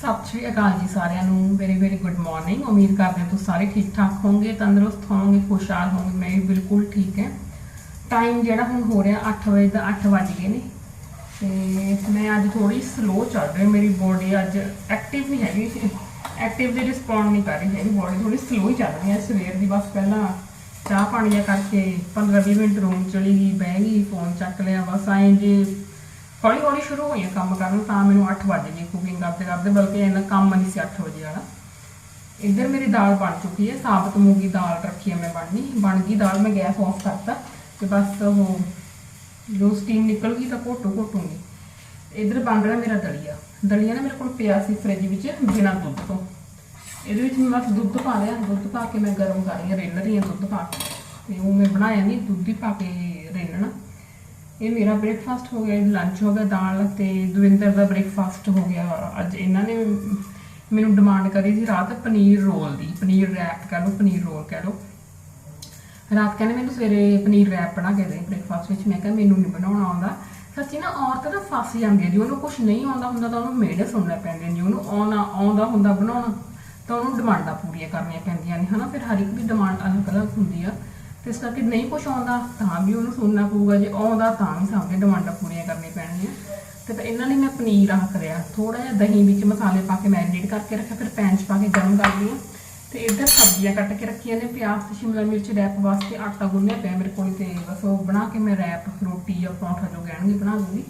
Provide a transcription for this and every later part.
ਸਤਿ ਸ਼੍ਰੀ ਅਕਾਲ ਜੀ ਸਾਰਿਆਂ ਨੂੰ। ਵੈਰੀ ਵੈਰੀ ਗੁੱਡ ਮਾਰਨਿੰਗ ਉਮੀਦ ਕਰਦੇ ਹਾਂ ਤੁਸੀਂ ਸਾਰੇ ਠੀਕ ਠਾਕ ਹੋਵੋਗੇ, ਤੰਦਰੁਸਤ ਹੋਵੋਗੇ, ਖੁਸ਼ਹਾਲ ਹੋਵੋਗੇ। ਮੈਂ ਵੀ ਬਿਲਕੁਲ ਠੀਕ ਹੈ। ਟਾਈਮ ਜਿਹੜਾ ਹੁਣ ਹੋ ਰਿਹਾ 8 ਵਜੇ ਦਾ 8 ਵੱਜ ਗਏ ਨੇ। ਤੇ ਮੈਂ ਅੱਜ ਥੋੜੀ ਸਲੋ ਚੱਲ ਰਹੀ ਮੇਰੀ ਬੋਡੀ ਅੱਜ ਐਕਟਿਵ ਨਹੀਂ ਹੈਗੀ। ਐਕਟਿਵ ਦੇ ਰਿਸਪੌਂਡ ਨਹੀਂ ਕਰ ਰਹੀ ਹੈਗੀ। ਬੋਡੀ ਥੋੜੀ ਸਲੋ ਹੀ ਚੱਲ ਰਹੀ ਹੈ। ਸਵੇਰ ਦੀ ਬਸ ਪਹਿਲਾਂ ਚਾਹ ਪਾਣੀ ਕਰਕੇ 15-20 ਮਿੰਟ ਰੂਮ ਚਲੀ ਗਈ, ਬਹਿ ਗਈ ਫੋਨ ਚੱਕ ਲਿਆ। ਬਸ ਐਂ ਜੇ ਹੌਲੀ ਹੌਲੀ ਸ਼ੁਰੂ ਹੋਈਆਂ ਕੰਮ ਕਰਨ ਤਾਂ ਮੈਨੂੰ 8 ਵਜੇ ਗਏ ਕੁਕਿੰਗ ਕਰਦੇ ਕਰਦੇ, ਬਲਕਿ ਇਹਨਾਂ ਕੰਮ ਨਹੀਂ ਸੀ 8 ਵਜੇ ਵਾਲਾ। ਇੱਧਰ ਮੇਰੀ ਦਾਲ ਬਣ ਚੁੱਕੀ ਹੈ, ਸਾਬਤ ਮੂੰਗੀ ਦਾਲ ਰੱਖੀ ਹੈ ਮੈਂ ਬਣਨੀ। ਬਣ ਗਈ ਦਾਲ, ਮੈਂ ਗੈਸ ਆਫ ਕਰਤਾ ਤੇ ਬਸ ਉਹ ਜੋ ਸਟੀਮ ਨਿਕਲ ਗਈ ਤਾਂ ਘੋਟੋ ਘੋਟੂਗੀ। ਇੱਧਰ ਬਣ ਰਿਹਾ ਮੇਰਾ ਦਲੀਆ। ਦਲੀਆ ਨਾ ਮੇਰੇ ਕੋਲ ਪਿਆ ਸੀ ਫ੍ਰਿਜ ਵਿੱਚ ਬਿਨਾਂ ਦੁੱਧ ਤੋਂ। ਇਹਦੇ ਵਿੱਚ ਮੈਂ ਬਸ ਦੁੱਧ ਪਾ ਲਿਆ, ਦੁੱਧ ਪਾ ਕੇ ਮੈਂ ਗਰਮ ਕਰ ਰਹੀ ਹਾਂ, ਰਿੰਨ ਰਹੀ ਹਾਂ ਦੁੱਧ ਪਾ ਕੇ। ਤੇ ਉਹ ਮੈਂ ਬਣਾਇਆ ਨਹੀਂ ਦੁੱਧ ਹੀ ਪਾ ਕੇ ਰਿੰਨਣਾ। ਇਹ ਮੇਰਾ ਬ੍ਰੇਕਫਾਸਟ ਹੋ ਗਿਆ ਲੰਚ ਹੋ ਗਿਆ ਦਾਲ ਤੇ ਦਵਿੰਦਰ ਦਾ ਬ੍ਰੇਕਫਾਸਟ ਹੋ ਗਿਆ। ਅੱਜ ਇਹਨਾਂ ਨੇ ਮੈਨੂੰ ਡਿਮਾਂਡ ਕਰੀ ਸੀ ਰਾਤ ਪਨੀਰ ਰੋਲ ਦੀ। ਪਨੀਰ ਰੈਪ ਕਹਿ ਲਓ, ਪਨੀਰ ਰੋਲ ਕਹਿ ਲਓ। ਰਾਤ ਕਹਿੰਦੇ ਮੈਨੂੰ ਸਵੇਰੇ ਪਨੀਰ ਰੈਪ ਬਣਾ ਕੇ ਦੇ ਬ੍ਰੇਕਫਾਸਟ ਵਿੱਚ। ਮੈਂ ਕਿਹਾ ਮੈਨੂੰ ਨਹੀਂ ਬਣਾਉਣਾ ਆਉਂਦਾ। ਸੱਚੀ ਨਾ ਔਰਤ ਤਾਂ ਫਸ ਜਾਂਦੀ ਹੈ ਜੇ, ਉਹਨੂੰ ਕੁਝ ਨਹੀਂ ਆਉਂਦਾ ਹੁੰਦਾ ਤਾਂ ਉਹਨੂੰ ਮੇੜੇ ਸੁਣਨੇ ਪੈਂਦੇ ਨੇ। ਜੇ ਉਹਨੂੰ ਆਉਣਾ, ਆਉਂਦਾ ਹੁੰਦਾ, ਬਣਾਉਣਾ ਤਾਂ ਉਹਨੂੰ ਡਿਮਾਂਡਾਂ ਪੂਰੀਆਂ ਕਰਨੀਆਂ ਪੈਂਦੀਆਂ ਨੇ, ਹਨਾ? ਫਿਰ ਹਰ ਇੱਕ ਦੀ ਡਿਮਾਂਡ ਅਲੱਗ-ਅਲੱਗ ਹੁੰਦੀ ਆ। ਤੇ ਇਸ ਕਰਕੇ ਨਹੀਂ ਕੁਝ ਆਉਂਦਾ, ਤਾਂ ਵੀ ਉਹਨੂੰ ਸੁਣਨਾ ਪਊਗਾ, ਜੇ ਆਉਂਦਾ ਤਾਂ ਵੀ ਸਾਹਮਣੇ ਡਿਮਾਂਡਾਂ ਪੂਰੀਆਂ ਕਰਨੀਆਂ ਪੈਣਗੀਆਂ। ਤੇ ਫਿਰ ਇਹਨਾਂ ਲਈ ਮੈਂ ਪਨੀਰ ਆਹ ਕਰਿਆ ਥੋੜਾ ਜਿਹਾ ਦਹੀਂ ਵਿੱਚ ਮਸਾਲੇ ਪਾ ਕੇ ਮੈਰੀਨੇਟ ਕਰਕੇ ਰੱਖਿਆ, ਫਿਰ ਪੈਨ 'ਚ ਪਾ ਕੇ ਗਰਮ ਕਰ ਲਿਆ ਤੇ ਇੱਧਰ ਸਬਜ਼ੀਆਂ ਕੱਟ ਕੇ ਰੱਖੀਆਂ ਨੇ, ਪਿਆਜ਼ ਤੇ ਸ਼ਿਮਲਾ ਮਿਰਚ ਰੈਪ ਵਾਸਤੇ ਆਟਾ ਗੁੰਨਿਆ ਪਿਆ ਮੇਰੇ ਕੋਲ ਤੇ ਬਸ ਉਹ ਬਣਾ ਕੇ ਮੈਂ ਰੈਪ ਰੋਟੀ ਜਾਂ ਪਰੌਂਠਾ ਜੋ ਕਹਿਣਗੇ ਬਣਾ ਲੂੰਗੀ।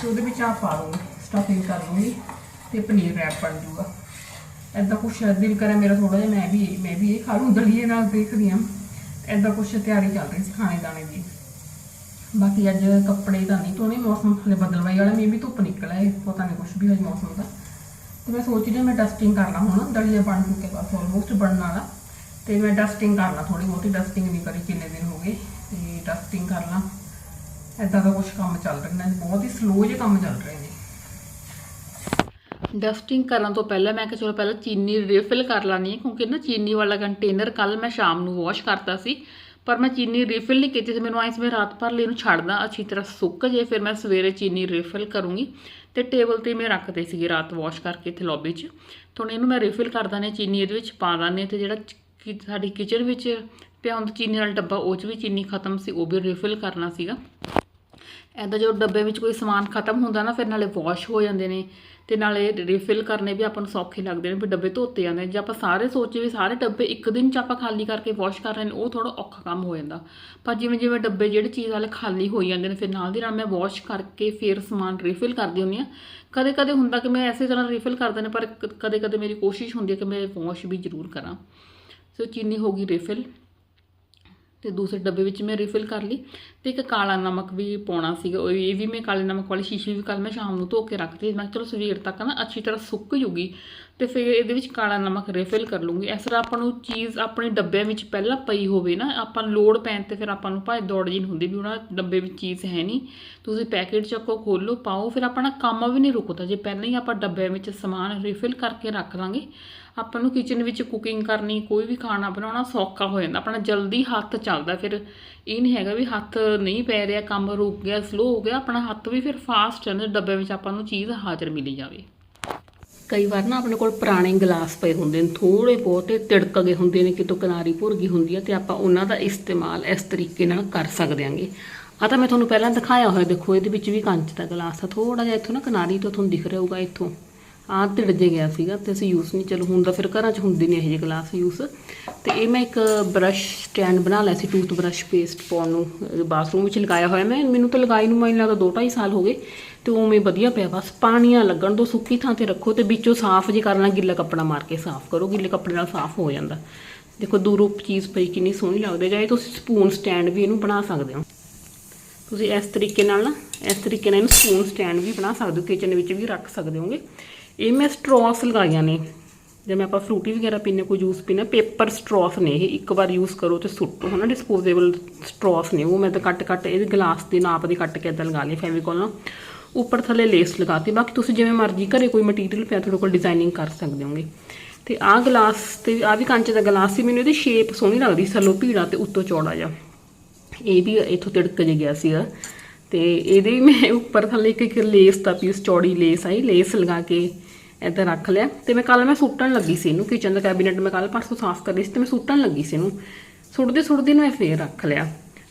ਤੇ ਉਹਦੇ ਵਿੱਚ ਆ ਪਾ ਲੂੰਗੀ ਸਟਫਿੰਗ ਕਰ ਲੂੰਗੀ ਤੇ ਪਨੀਰ ਰੈਪ ਬਣ ਜੂਗਾ ਐਦਾਂ ਕੁਛ ਦਿਲ ਕਰੇ ਮੇਰਾ ਥੋੜਾ ਜਿਹਾ, ਮੈਂ ਵੀ ਮੈਂ ਵੀ ਇਹ ਖਾ ਲੂੰ ਦਲੀਏ ਨਾਲ ਦੇਖਦੀ ਹਾਂ। ਐਦਾਂ ਕੁਛ ਤਿਆਰੀ ਚੱਲ ਰਹੀ ਸੀ ਖਾਣੇ ਦਾਣੇ ਦੀ। ਬਾਕੀ ਅੱਜ ਕੱਪੜੇ ਤਾਂ ਨਹੀਂ ਧੋਣੇ ਮੌਸਮ ਹਲੇ ਬਦਲਵਾਈ ਵਾਲਾ, ਮੇ ਵੀ ਧੁੱਪ ਨਿਕਲ ਆਏ, ਪਤਾ ਨਹੀਂ ਕੁਛ ਵੀ ਹੋਈ ਮੌਸਮ ਦਾ। ਤੇ ਮੈਂ ਸੋਚ ਰਹੀ ਹਾਂ ਮੈਂ ਡਸਟਿੰਗ ਕਰ ਲਾਂ ਹੁਣ, ਦਲੀਆ ਬਣ ਚੁੱਕੇ ਬਸ ਆਲਮੋਸਟ ਬਣਨ ਵਾਲਾ। ਤੇ ਮੈਂ ਡਸਟਿੰਗ ਕਰ ਲਾਂ ਥੋੜੀ ਬਹੁਤੀ ਡਸਟਿੰਗ ਨਹੀਂ ਕਰੀ ਕਿੰਨੇ ਦਿਨ ਹੋ ਗਏ, ਤੇ ਡਸਟਿੰਗ ਕਰ ਲਾਂ। ਐਦਾਂ ਦਾ ਕੁਛ ਕੰਮ ਚੱਲ ਰਿਹਾ ਨੇ ਬਹੁਤ ਹੀ ਸਲੋ ਜਿਹੇ ਕੰਮ ਚੱਲ ਰਹੇ ਨੇ। ਡਸਟਿੰਗ ਕਰਨ ਤੋਂ ਪਹਿਲਾਂ ਮੈਂ ਕਿਹਾ, ਚਲੋ ਪਹਿਲਾਂ ਚੀਨੀ ਰੀਫਿਲ ਕਰ ਲਾਨੀ ਹੈ, ਕਿਉਂਕਿ ਨਾ ਚੀਨੀ ਵਾਲਾ ਕੰਟੇਨਰ ਕੱਲ ਮੈਂ ਸ਼ਾਮ ਨੂੰ ਵਾਸ਼ ਕਰਤਾ ਸੀ। ਪਰ ਮੈਂ ਚੀਨੀ ਰੀਫਿਲ ਨਹੀਂ ਕੀਤੀ ਸੀ ਮੈਨੂੰ ਆਈ ਸੀ, ਮੈਂ ਰਾਤ ਭਰ ਲਈ ਇਹਨੂੰ ਛੱਡਦਾ, ਅੱਛੀ ਤਰ੍ਹਾਂ ਸੁੱਕ ਜੇ, ਫਿਰ ਮੈਂ ਸਵੇਰੇ ਚੀਨੀ ਰੀਫਿਲ ਕਰੂੰਗੀ। ਤੇ ਟੇਬਲ ਤੇ ਮੈਂ ਰੱਖਦੇ ਸੀਗੇ ਰਾਤ ਵਾਸ਼ ਕਰਕੇ ਇੱਥੇ ਲੌਬੀ 'ਚ। ਹੁਣ ਇਹਨੂੰ ਮੈਂ ਰੀਫਿਲ ਕਰ ਦਾਨੇ ਚੀਨੀ ਇਹਦੇ ਵਿੱਚ ਪਾ ਦਾਨੇ ਤੇ ਜਿਹੜਾ ਕਿ ਸਾਡੀ ਕਿਚਨ ਵਿੱਚ ਪਿਆ ਹੁੰਦਾ ਚੀਨੀ ਵਾਲਾ ਡੱਬਾ, ਉਹ 'ਚ ਵੀ ਚੀਨੀ ਖਤਮ ਸੀ, ਉਹ ਵੀ ਰੀਫਿਲ ਕਰਨਾ ਸੀਗਾ। ਐਦਾਂ ਜੋ ਡੱਬੇ ਵਿੱਚ ਕੋਈ ਸਮਾਨ ਖਤਮ ਹੁੰਦਾ ਨਾ, ਫਿਰ ਨਾਲੇ ਵਾਸ਼ ਹੋ ਜਾਂਦੇ ਨੇ ਤੇ ਨਾਲੇ ਰੀਫਿਲ ਕਰਨੇ ਵੀ ਆਪਾਂ ਨੂੰ ਸੌਖੇ ਲੱਗਦੇ ਨੇ, ਵੀ ਡੱਬੇ ਧੋਤੇ ਜਾਂਦੇ ਨੇ। ਜੇ ਆਪਾਂ ਸਾਰੇ ਸੋਚੇ ਵੀ ਸਾਰੇ ਡੱਬੇ ਇੱਕ ਦਿਨ ਚ ਆਪਾਂ ਖਾਲੀ ਕਰਕੇ ਵਾਸ਼ ਕਰ ਰਹੇ ਨੇ, ਉਹ ਥੋੜਾ ਔਖਾ ਕੰਮ ਹੋ ਜਾਂਦਾ। ਪਰ ਜਿਵੇਂ ਜਿਵੇਂ ਡੱਬੇ ਜਿਹੜੇ ਚੀਜ਼ ਵਾਲੇ ਖਾਲੀ ਹੋਈ ਜਾਂਦੇ ਨੇ, ਫਿਰ ਨਾਲ ਦੀ ਨਾਲ ਮੈਂ ਵਾਸ਼ ਕਰਕੇ ਫਿਰ ਸਮਾਨ ਰੀਫਿਲ ਕਰਦੀ ਹੁੰਦੀ ਆ ਕਦੇ ਕਦੇ ਹੁੰਦਾ ਕਿ ਮੈਂ ਐਸੇ ਤਰ੍ਹਾਂ ਰੀਫਿਲ ਕਰਦੇ ਨੇ ਪਰ ਕਦੇ ਕਦੇ ਮੇਰੀ ਕੋਸ਼ਿਸ਼ ਹੁੰਦੀ ਹੈ ਕਿ ਮੈਂ ਵਾਸ਼ ਵੀ ਜ਼ਰੂਰ ਕਰਾਂ। ਸੋ ਚੀਨੀ ਹੋ ਗਈ ਰੀਫਿਲ ਤੇ ਦੂਸਰੇ ਡੱਬੇ ਵਿੱਚ ਮੈਂ ਰੀਫਿਲ ਕਰ ਲਈ ਤੇ ਇੱਕ ਕਾਲਾ ਨਮਕ ਵੀ ਪਾਉਣਾ ਸੀਗਾ, ਉਹ ਇਹ ਵੀ ਮੈਂ ਕਾਲੇ ਨਮਕ ਵਾਲੀ ਸ਼ੀਸ਼ੀ ਵੀ ਕੱਲ ਮੈਂ ਸ਼ਾਮ ਨੂੰ ਧੋ ਕੇ ਰੱਖਤੀ ਮੈਂ ਕਿਹਾ ਚਲੋ ਸਵੇਰ ਤੱਕ ਨਾ ਅੱਛੀ ਤਰ੍ਹਾਂ ਸੁੱਕ ਜੂਗੀ ਤੇ ਫਿਰ ਇਹਦੇ ਵਿੱਚ ਕਾਲਾ ਨਮਕ ਰੀਫਿਲ ਕਰ ਲੂੰਗੀ। ਇਸ ਤਰ੍ਹਾਂ ਆਪਾਂ ਨੂੰ ਚੀਜ਼ ਆਪਣੇ ਡੱਬਿਆਂ ਵਿੱਚ ਪਹਿਲਾਂ ਪਈ ਹੋਵੇ ਨਾ, ਆਪਾਂ ਲੋੜ ਪੈਣ ਤੇ ਫਿਰ ਆਪਾਂ ਨੂੰ ਭਾਵੇਂ ਦੌੜ ਜੀ ਨਹੀਂ ਹੁੰਦੀ ਵੀ ਉਹਨਾਂ ਡੱਬੇ ਵਿੱਚ ਚੀਜ਼ ਹੈ ਨਹੀਂ। ਤੁਸੀਂ ਪੈਕੇਟ ਚੱਕੋ ਖੋਲੋ ਪਾਓ, ਫਿਰ ਆਪਣਾ ਕੰਮ ਵੀ ਨਹੀਂ ਰੁਕਦਾ। ਜੇ ਪਹਿਲਾਂ ਹੀ ਆਪਾਂ ਡੱਬਿਆਂ ਵਿੱਚ ਸਮਾਨ ਰੀਫਿਲ ਕਰਕੇ ਰੱਖ ਲਾਂਗੇ ਆਪਾਂ ਨੂੰ ਕਿਚਨ ਵਿੱਚ ਕੁਕਿੰਗ ਕਰਨੀ, ਕੋਈ ਵੀ ਖਾਣਾ ਬਣਾਉਣਾ ਸੌਖਾ ਹੋ ਜਾਂਦਾ। ਆਪਣਾ ਜਲਦੀ ਹੱਥ ਚੱਲਦਾ ਫਿਰ। ਇਹ ਨਹੀਂ ਹੈਗਾ ਵੀ ਹੱਥ ਨਹੀਂ ਪੈ ਰਿਹਾ, ਕੰਮ ਰੁਕ ਗਿਆ ਸਲੋ ਹੋ ਗਿਆ, ਆਪਣਾ ਹੱਥ ਵੀ ਫਿਰ ਫਾਸਟ ਚੱਲਦਾ ਡੱਬੇ ਵਿੱਚ ਆਪਾਂ ਨੂੰ ਚੀਜ਼ ਹਾਜ਼ਰ ਮਿਲੀ ਜਾਵੇ। ਕਈ ਵਾਰ ਨਾ ਆਪਣੇ ਕੋਲ ਪੁਰਾਣੇ ਗਲਾਸ ਪਏ ਹੁੰਦੇ ਨੇ ਥੋੜੇ ਬਹੁਤੇ ਤਿੜਕ ਗਏ ਹੁੰਦੇ ਨੇ, ਕਿਤੋਂ ਕਿਨਾਰੀ ਭੁਰ ਗਈ ਹੁੰਦੀ ਹੈ ਤੇ ਆਪਾਂ ਉਹਨਾਂ ਦਾ ਇਸਤੇਮਾਲ ਇਸ ਤਰੀਕੇ ਨਾਲ ਕਰ ਸਕਦੇ ਆਂਗੇ। ਆ ਤਾਂ ਮੈਂ ਤੁਹਾਨੂੰ ਪਹਿਲਾਂ ਦਿਖਾਇਆ ਹੋਇਆ, ਦੇਖੋ ਇਹਦੇ ਵਿੱਚ ਵੀ ਕੰਚ ਦਾ ਗਲਾਸ ਆ ਥੋੜਾ ਜਿਹਾ ਇੱਥੋਂ ਨਾ ਕਿਨਾਰੀ ਤੋਂ ਤੁਹਾਨੂੰ ਦਿਖ ਰਿਹਾ ਹੋਊਗਾ, ਇੱਥੋਂ। ਆਹ ਤਿੜ ਜੇ ਗਿਆ ਸੀਗਾ ਤੇ ਅਸੀਂ ਯੂਜ਼ ਨਹੀਂ, ਚਲੋ ਹੁਣ ਤਾਂ ਫਿਰ ਘਰਾਂ 'ਚ ਹੁੰਦੇ ਨੇ ਇਹ ਜਿਹੇ ਗਲਾਸ ਯੂਜ਼ ਤੇ ਇਹ ਮੈਂ ਇੱਕ ਬਰਸ਼ ਸਟੈਂਡ ਬਣਾ ਲਿਆ ਸੀ ਟੂਥ ਬਰਸ਼ ਪੇਸਟ ਪਾਉਣ ਨੂੰ ਬਾਥਰੂਮ ਵਿੱਚ ਲਗਾਇਆ ਹੋਇਆ ਮੈਂ। ਮੈਨੂੰ ਤਾਂ ਲਗਾਈ ਨੂੰ ਮੈਨੂੰ ਲੱਗਦਾ 2.5 ਸਾਲ ਹੋ ਗਏ ਤੇ ਉਵੇਂ ਵਧੀਆ ਪਿਆ, ਬਸ ਪਾਣੀਆਂ ਲੱਗਣ ਤੋਂ ਸੁੱਕੀ ਥਾਂ ਤੇ ਰੱਖੋ ਤੇ ਵਿੱਚੋਂ ਸਾਫ਼ ਜੇ ਕਰਨਾ ਗਿੱਲਾ ਕੱਪੜਾ ਮਾਰ ਕੇ ਸਾਫ਼ ਕਰੋ, ਗਿੱਲੇ ਕੱਪੜੇ ਨਾਲ ਸਾਫ਼ ਹੋ ਜਾਂਦਾ। ਦੇਖੋ ਦੂਰੋਂ ਚੀਜ਼ ਪਈ ਕਿੰਨੀ ਸੋਹਣੀ ਲੱਗਦੀ ਜਾਏ ਤੁਸੀਂ ਸਪੂਨ ਸਟੈਂਡ ਵੀ ਇਹਨੂੰ ਬਣਾ ਸਕਦੇ ਹੋ। ਤੁਸੀਂ ਇਸ ਤਰੀਕੇ ਨਾਲ ਨਾ, ਇਸ ਤਰੀਕੇ ਨਾਲ ਇਹਨੂੰ ਸਪੂਨ ਸਟੈਂਡ ਵੀ ਬਣਾ ਸਕਦੇ ਹੋ ਕਿਚਨ ਵਿੱਚ ਵੀ ਰੱਖ ਸਕਦੇ ਹੋਗੇ। ਇਹ ਮੈਂ ਸਟ੍ਰੋਸ ਲਗਾਈਆਂ ਨੇ। ਜਿਵੇਂ ਆਪਾਂ ਫਰੂਟੀ ਵਗੈਰਾ ਪੀਨੇ ਕੋਈ ਜੂਸ ਪੀਣਾ ਪੇਪਰ ਸਟ੍ਰੋਸ ਨੇ ਇਹ। ਇੱਕ ਵਾਰ ਯੂਜ਼ ਕਰੋ ਤੇ ਸੁੱਟੋ, ਹਨਾ ਡਿਸਪੋਜ਼ੇਬਲ ਸਟ੍ਰੋਸ ਨੇ। ਉਹ ਮੈਂ ਤਾਂ ਕੱਟ ਕੱਟ ਇਹਦੇ ਗਲਾਸ ਦੇ ਨਾਪ ਦੇ ਕੱਟ ਕੇ ਇਦਾਂ ਲਗਾ ਲਏ ਫੈਵੀਕੋਲ ਨਾਲ। ਉੱਪਰ ਥੱਲੇ ਲੇਸ ਲਗਾਤੀ। ਬਾਕੀ ਤੁਸੀਂ ਜਿਵੇਂ ਮਰਜ਼ੀ ਘਰੇ ਕੋਈ ਮਟੀਰੀਅਲ ਪਿਆ, ਤੁਹਾਡੇ ਕੋਲ ਡਿਜ਼ਾਈਨਿੰਗ ਕਰ ਸਕਦੇ ਹੋਗੇ। ਤੇ ਆਹ ਗਲਾਸ ਤੇ ਆਹ ਵੀ ਕੰਚ ਦਾ ਗਲਾਸ ਸੀ, ਮੈਨੂੰ ਇਹਦੀ ਸ਼ੇਪ ਸੋਹਣੀ ਲੱਗਦੀ ਸੱਲੋ ਭੀੜਾ ਤੇ ਉੱਤੋਂ ਚੌੜਾ ਜਿਹਾ। ਇਹ ਵੀ ਇਥੋਂ ਤਿੜਕ ਜੇ ਗਿਆ ਸੀਗਾ। ਤੇ ਇਹਦੇ ਮੈਂ ਉੱਪਰ ਥੱਲੇ ਇੱਕ ਇੱਕ ਲੇਸ ਦਾ ਪੀਸ ਚੌੜੀ ਲੇਸ ਆਈ ਲੇਸ ਲਗਾ ਕੇ ਇੱਧਰ ਰੱਖ ਲਿਆ ਤੇ ਮੈਂ ਕੱਲ ਮੈਂ ਸੁੱਟਣ ਲੱਗੀ ਸੀ ਇਹਨੂੰ ਕਿਚਨ ਦਾ ਕੈਬਨਿਟ ਮੈਂ ਕੱਲ ਪਰਸੋਂ ਸਾਫ਼ ਕਰ ਰਹੀ ਸੀ ਤੇ ਮੈਂ ਸੁੱਟਣ ਲੱਗੀ ਸੀ ਇਹਨੂੰ। ਸੁੱਟਦੇ ਸੁੱਟਦੇ ਨੂੰ ਮੈਂ ਫੇਰ ਰੱਖ ਲਿਆ।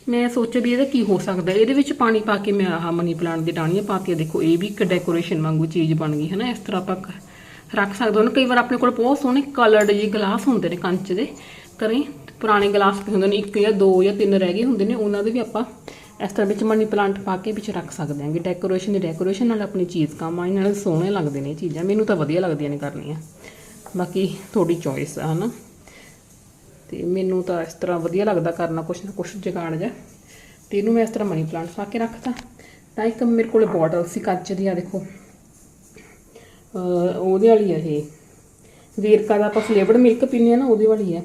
ਮੈਂ ਸੋਚਿਆ ਵੀ ਇਹਦਾ ਕੀ ਹੋ ਸਕਦਾ, ਇਹਦੇ ਵਿੱਚ ਪਾਣੀ ਪਾ ਕੇ ਮੈਂ ਆਹ ਮਨੀ ਪਲਾਂਟ ਦੀ ਡਾਣੀਆਂ ਪਾਤੀਆਂ ਦੇਖੋ ਇਹ ਵੀ ਇੱਕ ਡੈਕੋਰੇਸ਼ਨ ਵਾਂਗੂ ਚੀਜ਼ ਬਣ ਗਈ ਹੈ ਨਾ ਇਸ ਤਰ੍ਹਾਂ ਆਪਾਂ ਰੱਖ ਸਕਦੇ ਹਾਂ। ਕਈ ਵਾਰ ਆਪਣੇ ਕੋਲ ਬਹੁਤ ਸੋਹਣੇ ਕਲਰਡ ਜਿਹੇ ਗਲਾਸ ਹੁੰਦੇ ਨੇ ਕੰਚ ਦੇ ਕਰੇ ਪੁਰਾਣੇ ਗਲਾਸ ਪਏ ਹੁੰਦੇ ਨੇ, ਇੱਕ ਜਾਂ ਦੋ ਜਾਂ ਤਿੰਨ ਰਹਿ ਗਏ ਹੁੰਦੇ ਨੇ, ਉਹਨਾਂ ਦੇ ਵੀ ਆਪਾਂ ਇਸ ਤਰ੍ਹਾਂ ਵਿੱਚ ਮਨੀ ਪਲਾਂਟ ਪਾ ਕੇ ਵਿੱਚ ਰੱਖ ਸਕਦੇ ਹਾਂਗੇ ਡੈਕੋਰੇਸ਼ਨ ਦੀ ਡੈਕੋਰੇਸ਼ਨ ਨਾਲ ਆਪਣੀ ਚੀਜ਼ ਕੰਮ ਆਈ ਨਾਲ ਸੋਹਣੇ ਲੱਗਦੇ ਨੇ ਇਹ ਚੀਜ਼ਾਂ। ਮੈਨੂੰ ਤਾਂ ਵਧੀਆ ਲੱਗਦੀਆਂ ਨੇ ਕਰਨੀਆਂ। ਬਾਕੀ ਤੁਹਾਡੀ ਚੋਇਸ ਆ, ਹਨਾ? ਤੇ ਮੈਨੂੰ ਤਾਂ ਇਸ ਤਰ੍ਹਾਂ ਵਧੀਆ ਲੱਗਦਾ ਕਰਨਾ, ਕੁਛ ਨਾ ਕੁਛ ਜਗਾੜ ਜਾ ਤੇ ਇਹਨੂੰ ਮੈਂ ਇਸ ਤਰ੍ਹਾਂ ਮਨੀ ਪਲਾਂਟ ਪਾ ਕੇ ਰੱਖਤਾ। ਤਾਂ ਇੱਕ ਮੇਰੇ ਕੋਲ ਬੋਟਲ ਸੀ, ਕੱਚ ਦੀ ਆ ਦੇਖੋ ਉਹਦੇ ਵਾਲੀ ਆ ਇਹ। ਵੇਰਕਾ ਦਾ ਆਪਾਂ ਫਲੇਵਰਡ ਮਿਲਕ ਪੀਂਦੇ ਆ ਨਾ, ਉਹਦੇ ਵਾਲੀ ਹੈ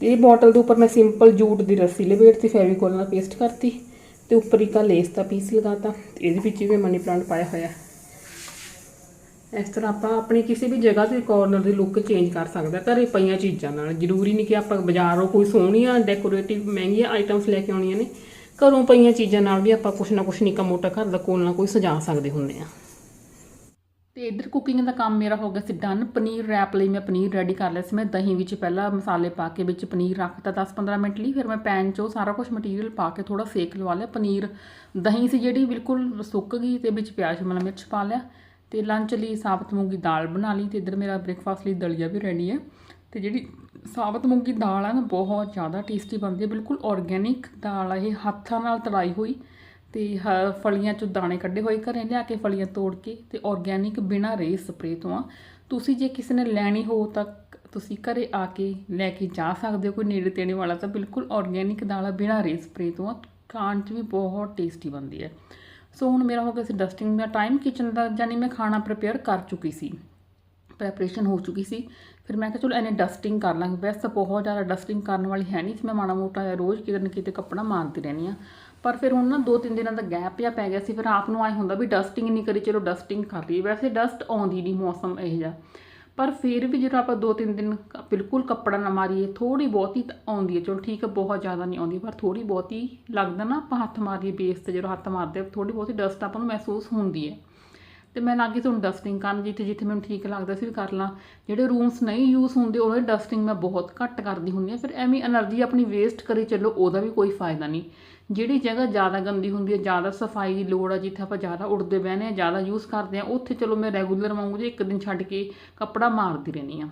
ਤੇ ਇਹ ਬੋਟਲ ਦੇ ਉੱਪਰ ਮੈਂ ਸਿੰਪਲ ਜੂਟ ਦੀ ਰੱਸੀ ਲਪੇਟਤੀ ਫੈਵੀਕੋਲ ਨਾਲ ਪੇਸਟ ਕਰਤੀ। ਤੇ ਉੱਪਰ ਇੱਕ ਆਹ ਲੇਸ ਦਾ ਪੀਸ ਲਗਾਤਾ। ਤੇ ਇਹਦੇ ਵਿੱਚ ਵੀ ਮਨੀ ਪਲਾਂਟ ਪਾਇਆ ਹੋਇਆ। ਇਸ ਤਰ੍ਹਾਂ ਆਪਾਂ ਆਪਣੀ ਕਿਸੇ ਵੀ ਜਗ੍ਹਾ ਤੇ ਕਾਰਨਰ ਦੀ ਲੁੱਕ ਚੇਂਜ ਕਰ ਸਕਦੇ ਹਾਂ। ਘਰੇ ਪਈਆਂ ਚੀਜ਼ਾਂ ਨਾਲ। ਜ਼ਰੂਰੀ ਨਹੀਂ ਕਿ ਆਪਾਂ ਬਾਜ਼ਾਰੋਂ ਕੋਈ ਸੋਹਣੀਆਂ ਡੈਕੋਰੇਟਿਵ ਮਹਿੰਗੀਆਂ ਆਈਟਮਸ ਲੈ ਕੇ ਆਉਣੀਆਂ ਨੇ। ਘਰੋਂ ਪਈਆਂ ਚੀਜ਼ਾਂ ਨਾਲ ਵੀ ਆਪਾਂ ਕੁਛ ਨਾ ਕੁਛ ਨਿੱਕਾ ਮੋਟਾ ਘਰ ਦਾ ਕੋਲ ਨਾ ਕੋਈ ਸਜਾ ਸਕਦੇ ਹੁੰਦੇ ਆ ਤੇ ਇਧਰ ਕੁਕਿੰਗ ਦਾ ਕੰਮ ਮੇਰਾ ਹੋ ਗਿਆ ਸੀ ਡਨ ਪਨੀਰ ਰੈਪ ਲਈ ਮੈਂ ਪਨੀਰ ਰੈਡੀ ਕਰ ਲਿਆ ਸੀ। ਮੈਂ ਦਹੀਂ ਵਿੱਚ ਪਹਿਲਾਂ ਮਸਾਲੇ ਪਾ ਕੇ ਵਿੱਚ ਪਨੀਰ ਰੱਖਤਾ 10-15 ਮਿੰਟ ਲਈ। ਫਿਰ ਮੈਂ ਪੈਨ 'ਚੋਂ ਸਾਰਾ ਕੁਝ ਮਟੀਰੀਅਲ ਪਾ ਕੇ ਥੋੜਾ ਸੇਕ ਲਵਾ ਲਿਆ। ਪਨੀਰ ਦਹੀਂ ਸੀ ਜਿਹੜੀ ਬਿਲਕੁਲ ਸੁੱਕ ਗਈ ਤੇ ਵਿੱਚ ਪਿਆਜ਼, ਸ਼ਿਮਲਾ ਮਿਰਚ ਪਾ ਲਿਆ ਤੇ ਲੰਚ ਲਈ ਸਾਬਤ ਮੂੰਗੀ ਦਾਲ ਬਣਾ ਲਈ ਤੇ ਇਧਰ ਮੇਰਾ ਬ੍ਰੇਕਫਾਸਟ ਲਈ ਦਲੀਆ ਵੀ ਰੈਡੀ ਹੈ। ਤੇ ਜਿਹੜੀ ਸਾਬਤ ਮੂੰਗੀ ਦਾਲ ਆ ਨਾ, ਬਹੁਤ ਜ਼ਿਆਦਾ ਟੇਸਟੀ ਬਣਦੀ ਹੈ। ਬਿਲਕੁਲ ਆਰਗੇਨਿਕ ਦਾਲ ਆ ਇਹ ਹੱਥਾਂ ਨਾਲ ਤੜਾਈ ਹੋਈ। ਤੇ ਹ- ਫਲੀਆਂ ਚੋਂ ਦਾਣੇ ਕੱਢੇ ਹੋਏ ਘਰੇ, ਲਿਆ ਕੇ ਫਲੀਆਂ ਤੋੜ ਕੇ ਤੇ ਆਰਗੇਨਿਕ ਬਿਨਾਂ ਰੇ ਸਪਰੇ ਤੋਂ ਆ। ਤੁਸੀਂ ਜੇ ਕਿਸੇ ਨੇ ਲੈਣੀ ਹੋ ਤਾਂ ਤੁਸੀਂ ਘਰੇ ਆ ਕੇ ਲੈ ਕੇ ਜਾ ਸਕਦੇ ਹੋ। ਕੋਈ ਨੇੜੇ ਤੇੜੇ ਵਾਲਾ ਤਾਂ ਬਿਲਕੁਲ ਆਰਗੇਨਿਕ ਦਾਣਾ ਆ ਬਿਨਾਂ ਰੇ ਸਪਰੇ ਤੋਂ ਆ। ਖਾਣ 'ਚ ਵੀ ਬਹੁਤ ਟੇਸਟੀ ਬਣਦੀ ਹੈ। ਸੋ ਹੁਣ ਮੇਰਾ ਹੋ ਗਿਆ ਸੀ ਡਸਟਿੰਗ ਦਾ ਟਾਈਮ ਕਿਚਨ ਦਾ ਜਾਨੀ ਮੈਂ ਖਾਣਾ ਪ੍ਰਪੇਅਰ ਕਰ ਚੁੱਕੀ ਸੀ। ਪ੍ਰੈਪਰੇਸ਼ਨ ਹੋ ਚੁੱਕੀ ਸੀ। ਫਿਰ ਮੈਂ ਕਿਹਾ ਚਲੋ ਇਹਨੇ ਡਸਟਿੰਗ ਕਰ ਲਾਂਗੇ। ਵੈਸੇ ਤਾਂ ਬਹੁਤ ਜ਼ਿਆਦਾ ਡਸਟਿੰਗ ਕਰਨ ਵਾਲੀ ਹੈ ਨਹੀਂ ਸੀ। ਮੈਂ ਮਾੜਾ ਮੋਟਾ ਰੋਜ਼ ਕਿਤੇ ਨਾ ਕਿਤੇ ਕੱਪੜਾ ਮਾਰਦੀ ਰਹਿੰਦੀ ਆ ਪਰ ਫਿਰ ਹੁਣ ਨਾ ਦੋ ਤਿੰਨ ਦਿਨਾਂ ਦਾ ਗੈਪ ਜਿਹਾ ਪੈ ਗਿਆ ਸੀ, ਫਿਰ ਆਪ ਨੂੰ ਆਏ ਹੁੰਦਾ ਵੀ ਡਸਟਿੰਗ ਨਹੀਂ ਕਰੀ, ਚਲੋ ਡਸਟਿੰਗ ਕਰ ਲਈ ਵੈਸੇ ਡਸਟ ਆਉਂਦੀ ਨਹੀਂ ਮੌਸਮ ਇਹ ਜਿਹਾ। ਪਰ ਫਿਰ ਵੀ ਜਦੋਂ ਆਪਾਂ ਦੋ ਤਿੰਨ ਦਿਨ ਬਿਲਕੁਲ ਕੱਪੜਾ ਨਾ ਮਾਰੀਏ ਥੋੜੀ ਬਹੁਤੀ ਤਾਂ ਆਉਂਦੀ ਹੈ। ਚਲੋ ਠੀਕ ਹੈ, ਬਹੁਤ ਜ਼ਿਆਦਾ ਨਹੀਂ ਆਉਂਦੀ, ਪਰ ਥੋੜੀ ਬਹੁਤੀ ਲੱਗਦਾ ਨਾ ਆਪਾਂ ਹੱਥ ਮਾਰੀਏ ਬੇਸ ਤੇ, ਜਦੋਂ ਹੱਥ ਮਾਰਦੇ ਥੋੜੀ ਬਹੁਤੀ ਡਸਟ ਆਪਾਂ ਨੂੰ ਮਹਿਸੂਸ ਹੁੰਦੀ ਹੈ। ਤੇ ਮੈਂ ਲੱਗੀ ਤੁਹਾਨੂੰ ਡਸਟਿੰਗ ਕਰਨ, ਜਿੱਥੇ ਜਿੱਥੇ ਮੈਨੂੰ ਠੀਕ ਲੱਗਦਾ ਸੀ ਵੀ ਕਰ ਲਾਂ। ਜਿਹੜੇ ਰੂਮਸ ਨਹੀਂ ਯੂਜ਼ ਹੁੰਦੇ, ਉਹਨਾਂ ਦੀ ਡਸਟਿੰਗ ਮੈਂ ਬਹੁਤ ਘੱਟ ਕਰਦੀ ਹੁੰਦੀ ਆ ਫਿਰ ਐਵੇਂ એનર્ਜੀ ਆਪਣੀ ਵੇਸਟ ਕਰੀ, ਚੱਲੋ ਉਹਦਾ ਵੀ ਕੋਈ ਫਾਇਦਾ ਨਹੀਂ ਜਿਹੜੀ ਜਗ੍ਹਾ ਜ਼ਿਆਦਾ ਗੰਦੀ ਹੁੰਦੀ ਹੈ, ਜ਼ਿਆਦਾ ਸਫ਼ਾਈ ਦੀ ਲੋੜ ਆ, ਜਿੱਥੇ ਆਪਾਂ ਜ਼ਿਆਦਾ ਉੱਡਦੇ ਬਹਿਨੇ ਆ ਜ਼ਿਆਦਾ ਯੂਜ਼ ਕਰਦੇ ਆ ਉੱਥੇ ਚਲੋ ਮੈਂ ਰੈਗੂਲਰ ਵਾਂਗੂ ਜੇ ਇੱਕ ਦਿਨ ਛੱਡ ਕੇ ਕੱਪੜਾ ਮਾਰਦੀ ਰਹਿੰਦੀ ਆ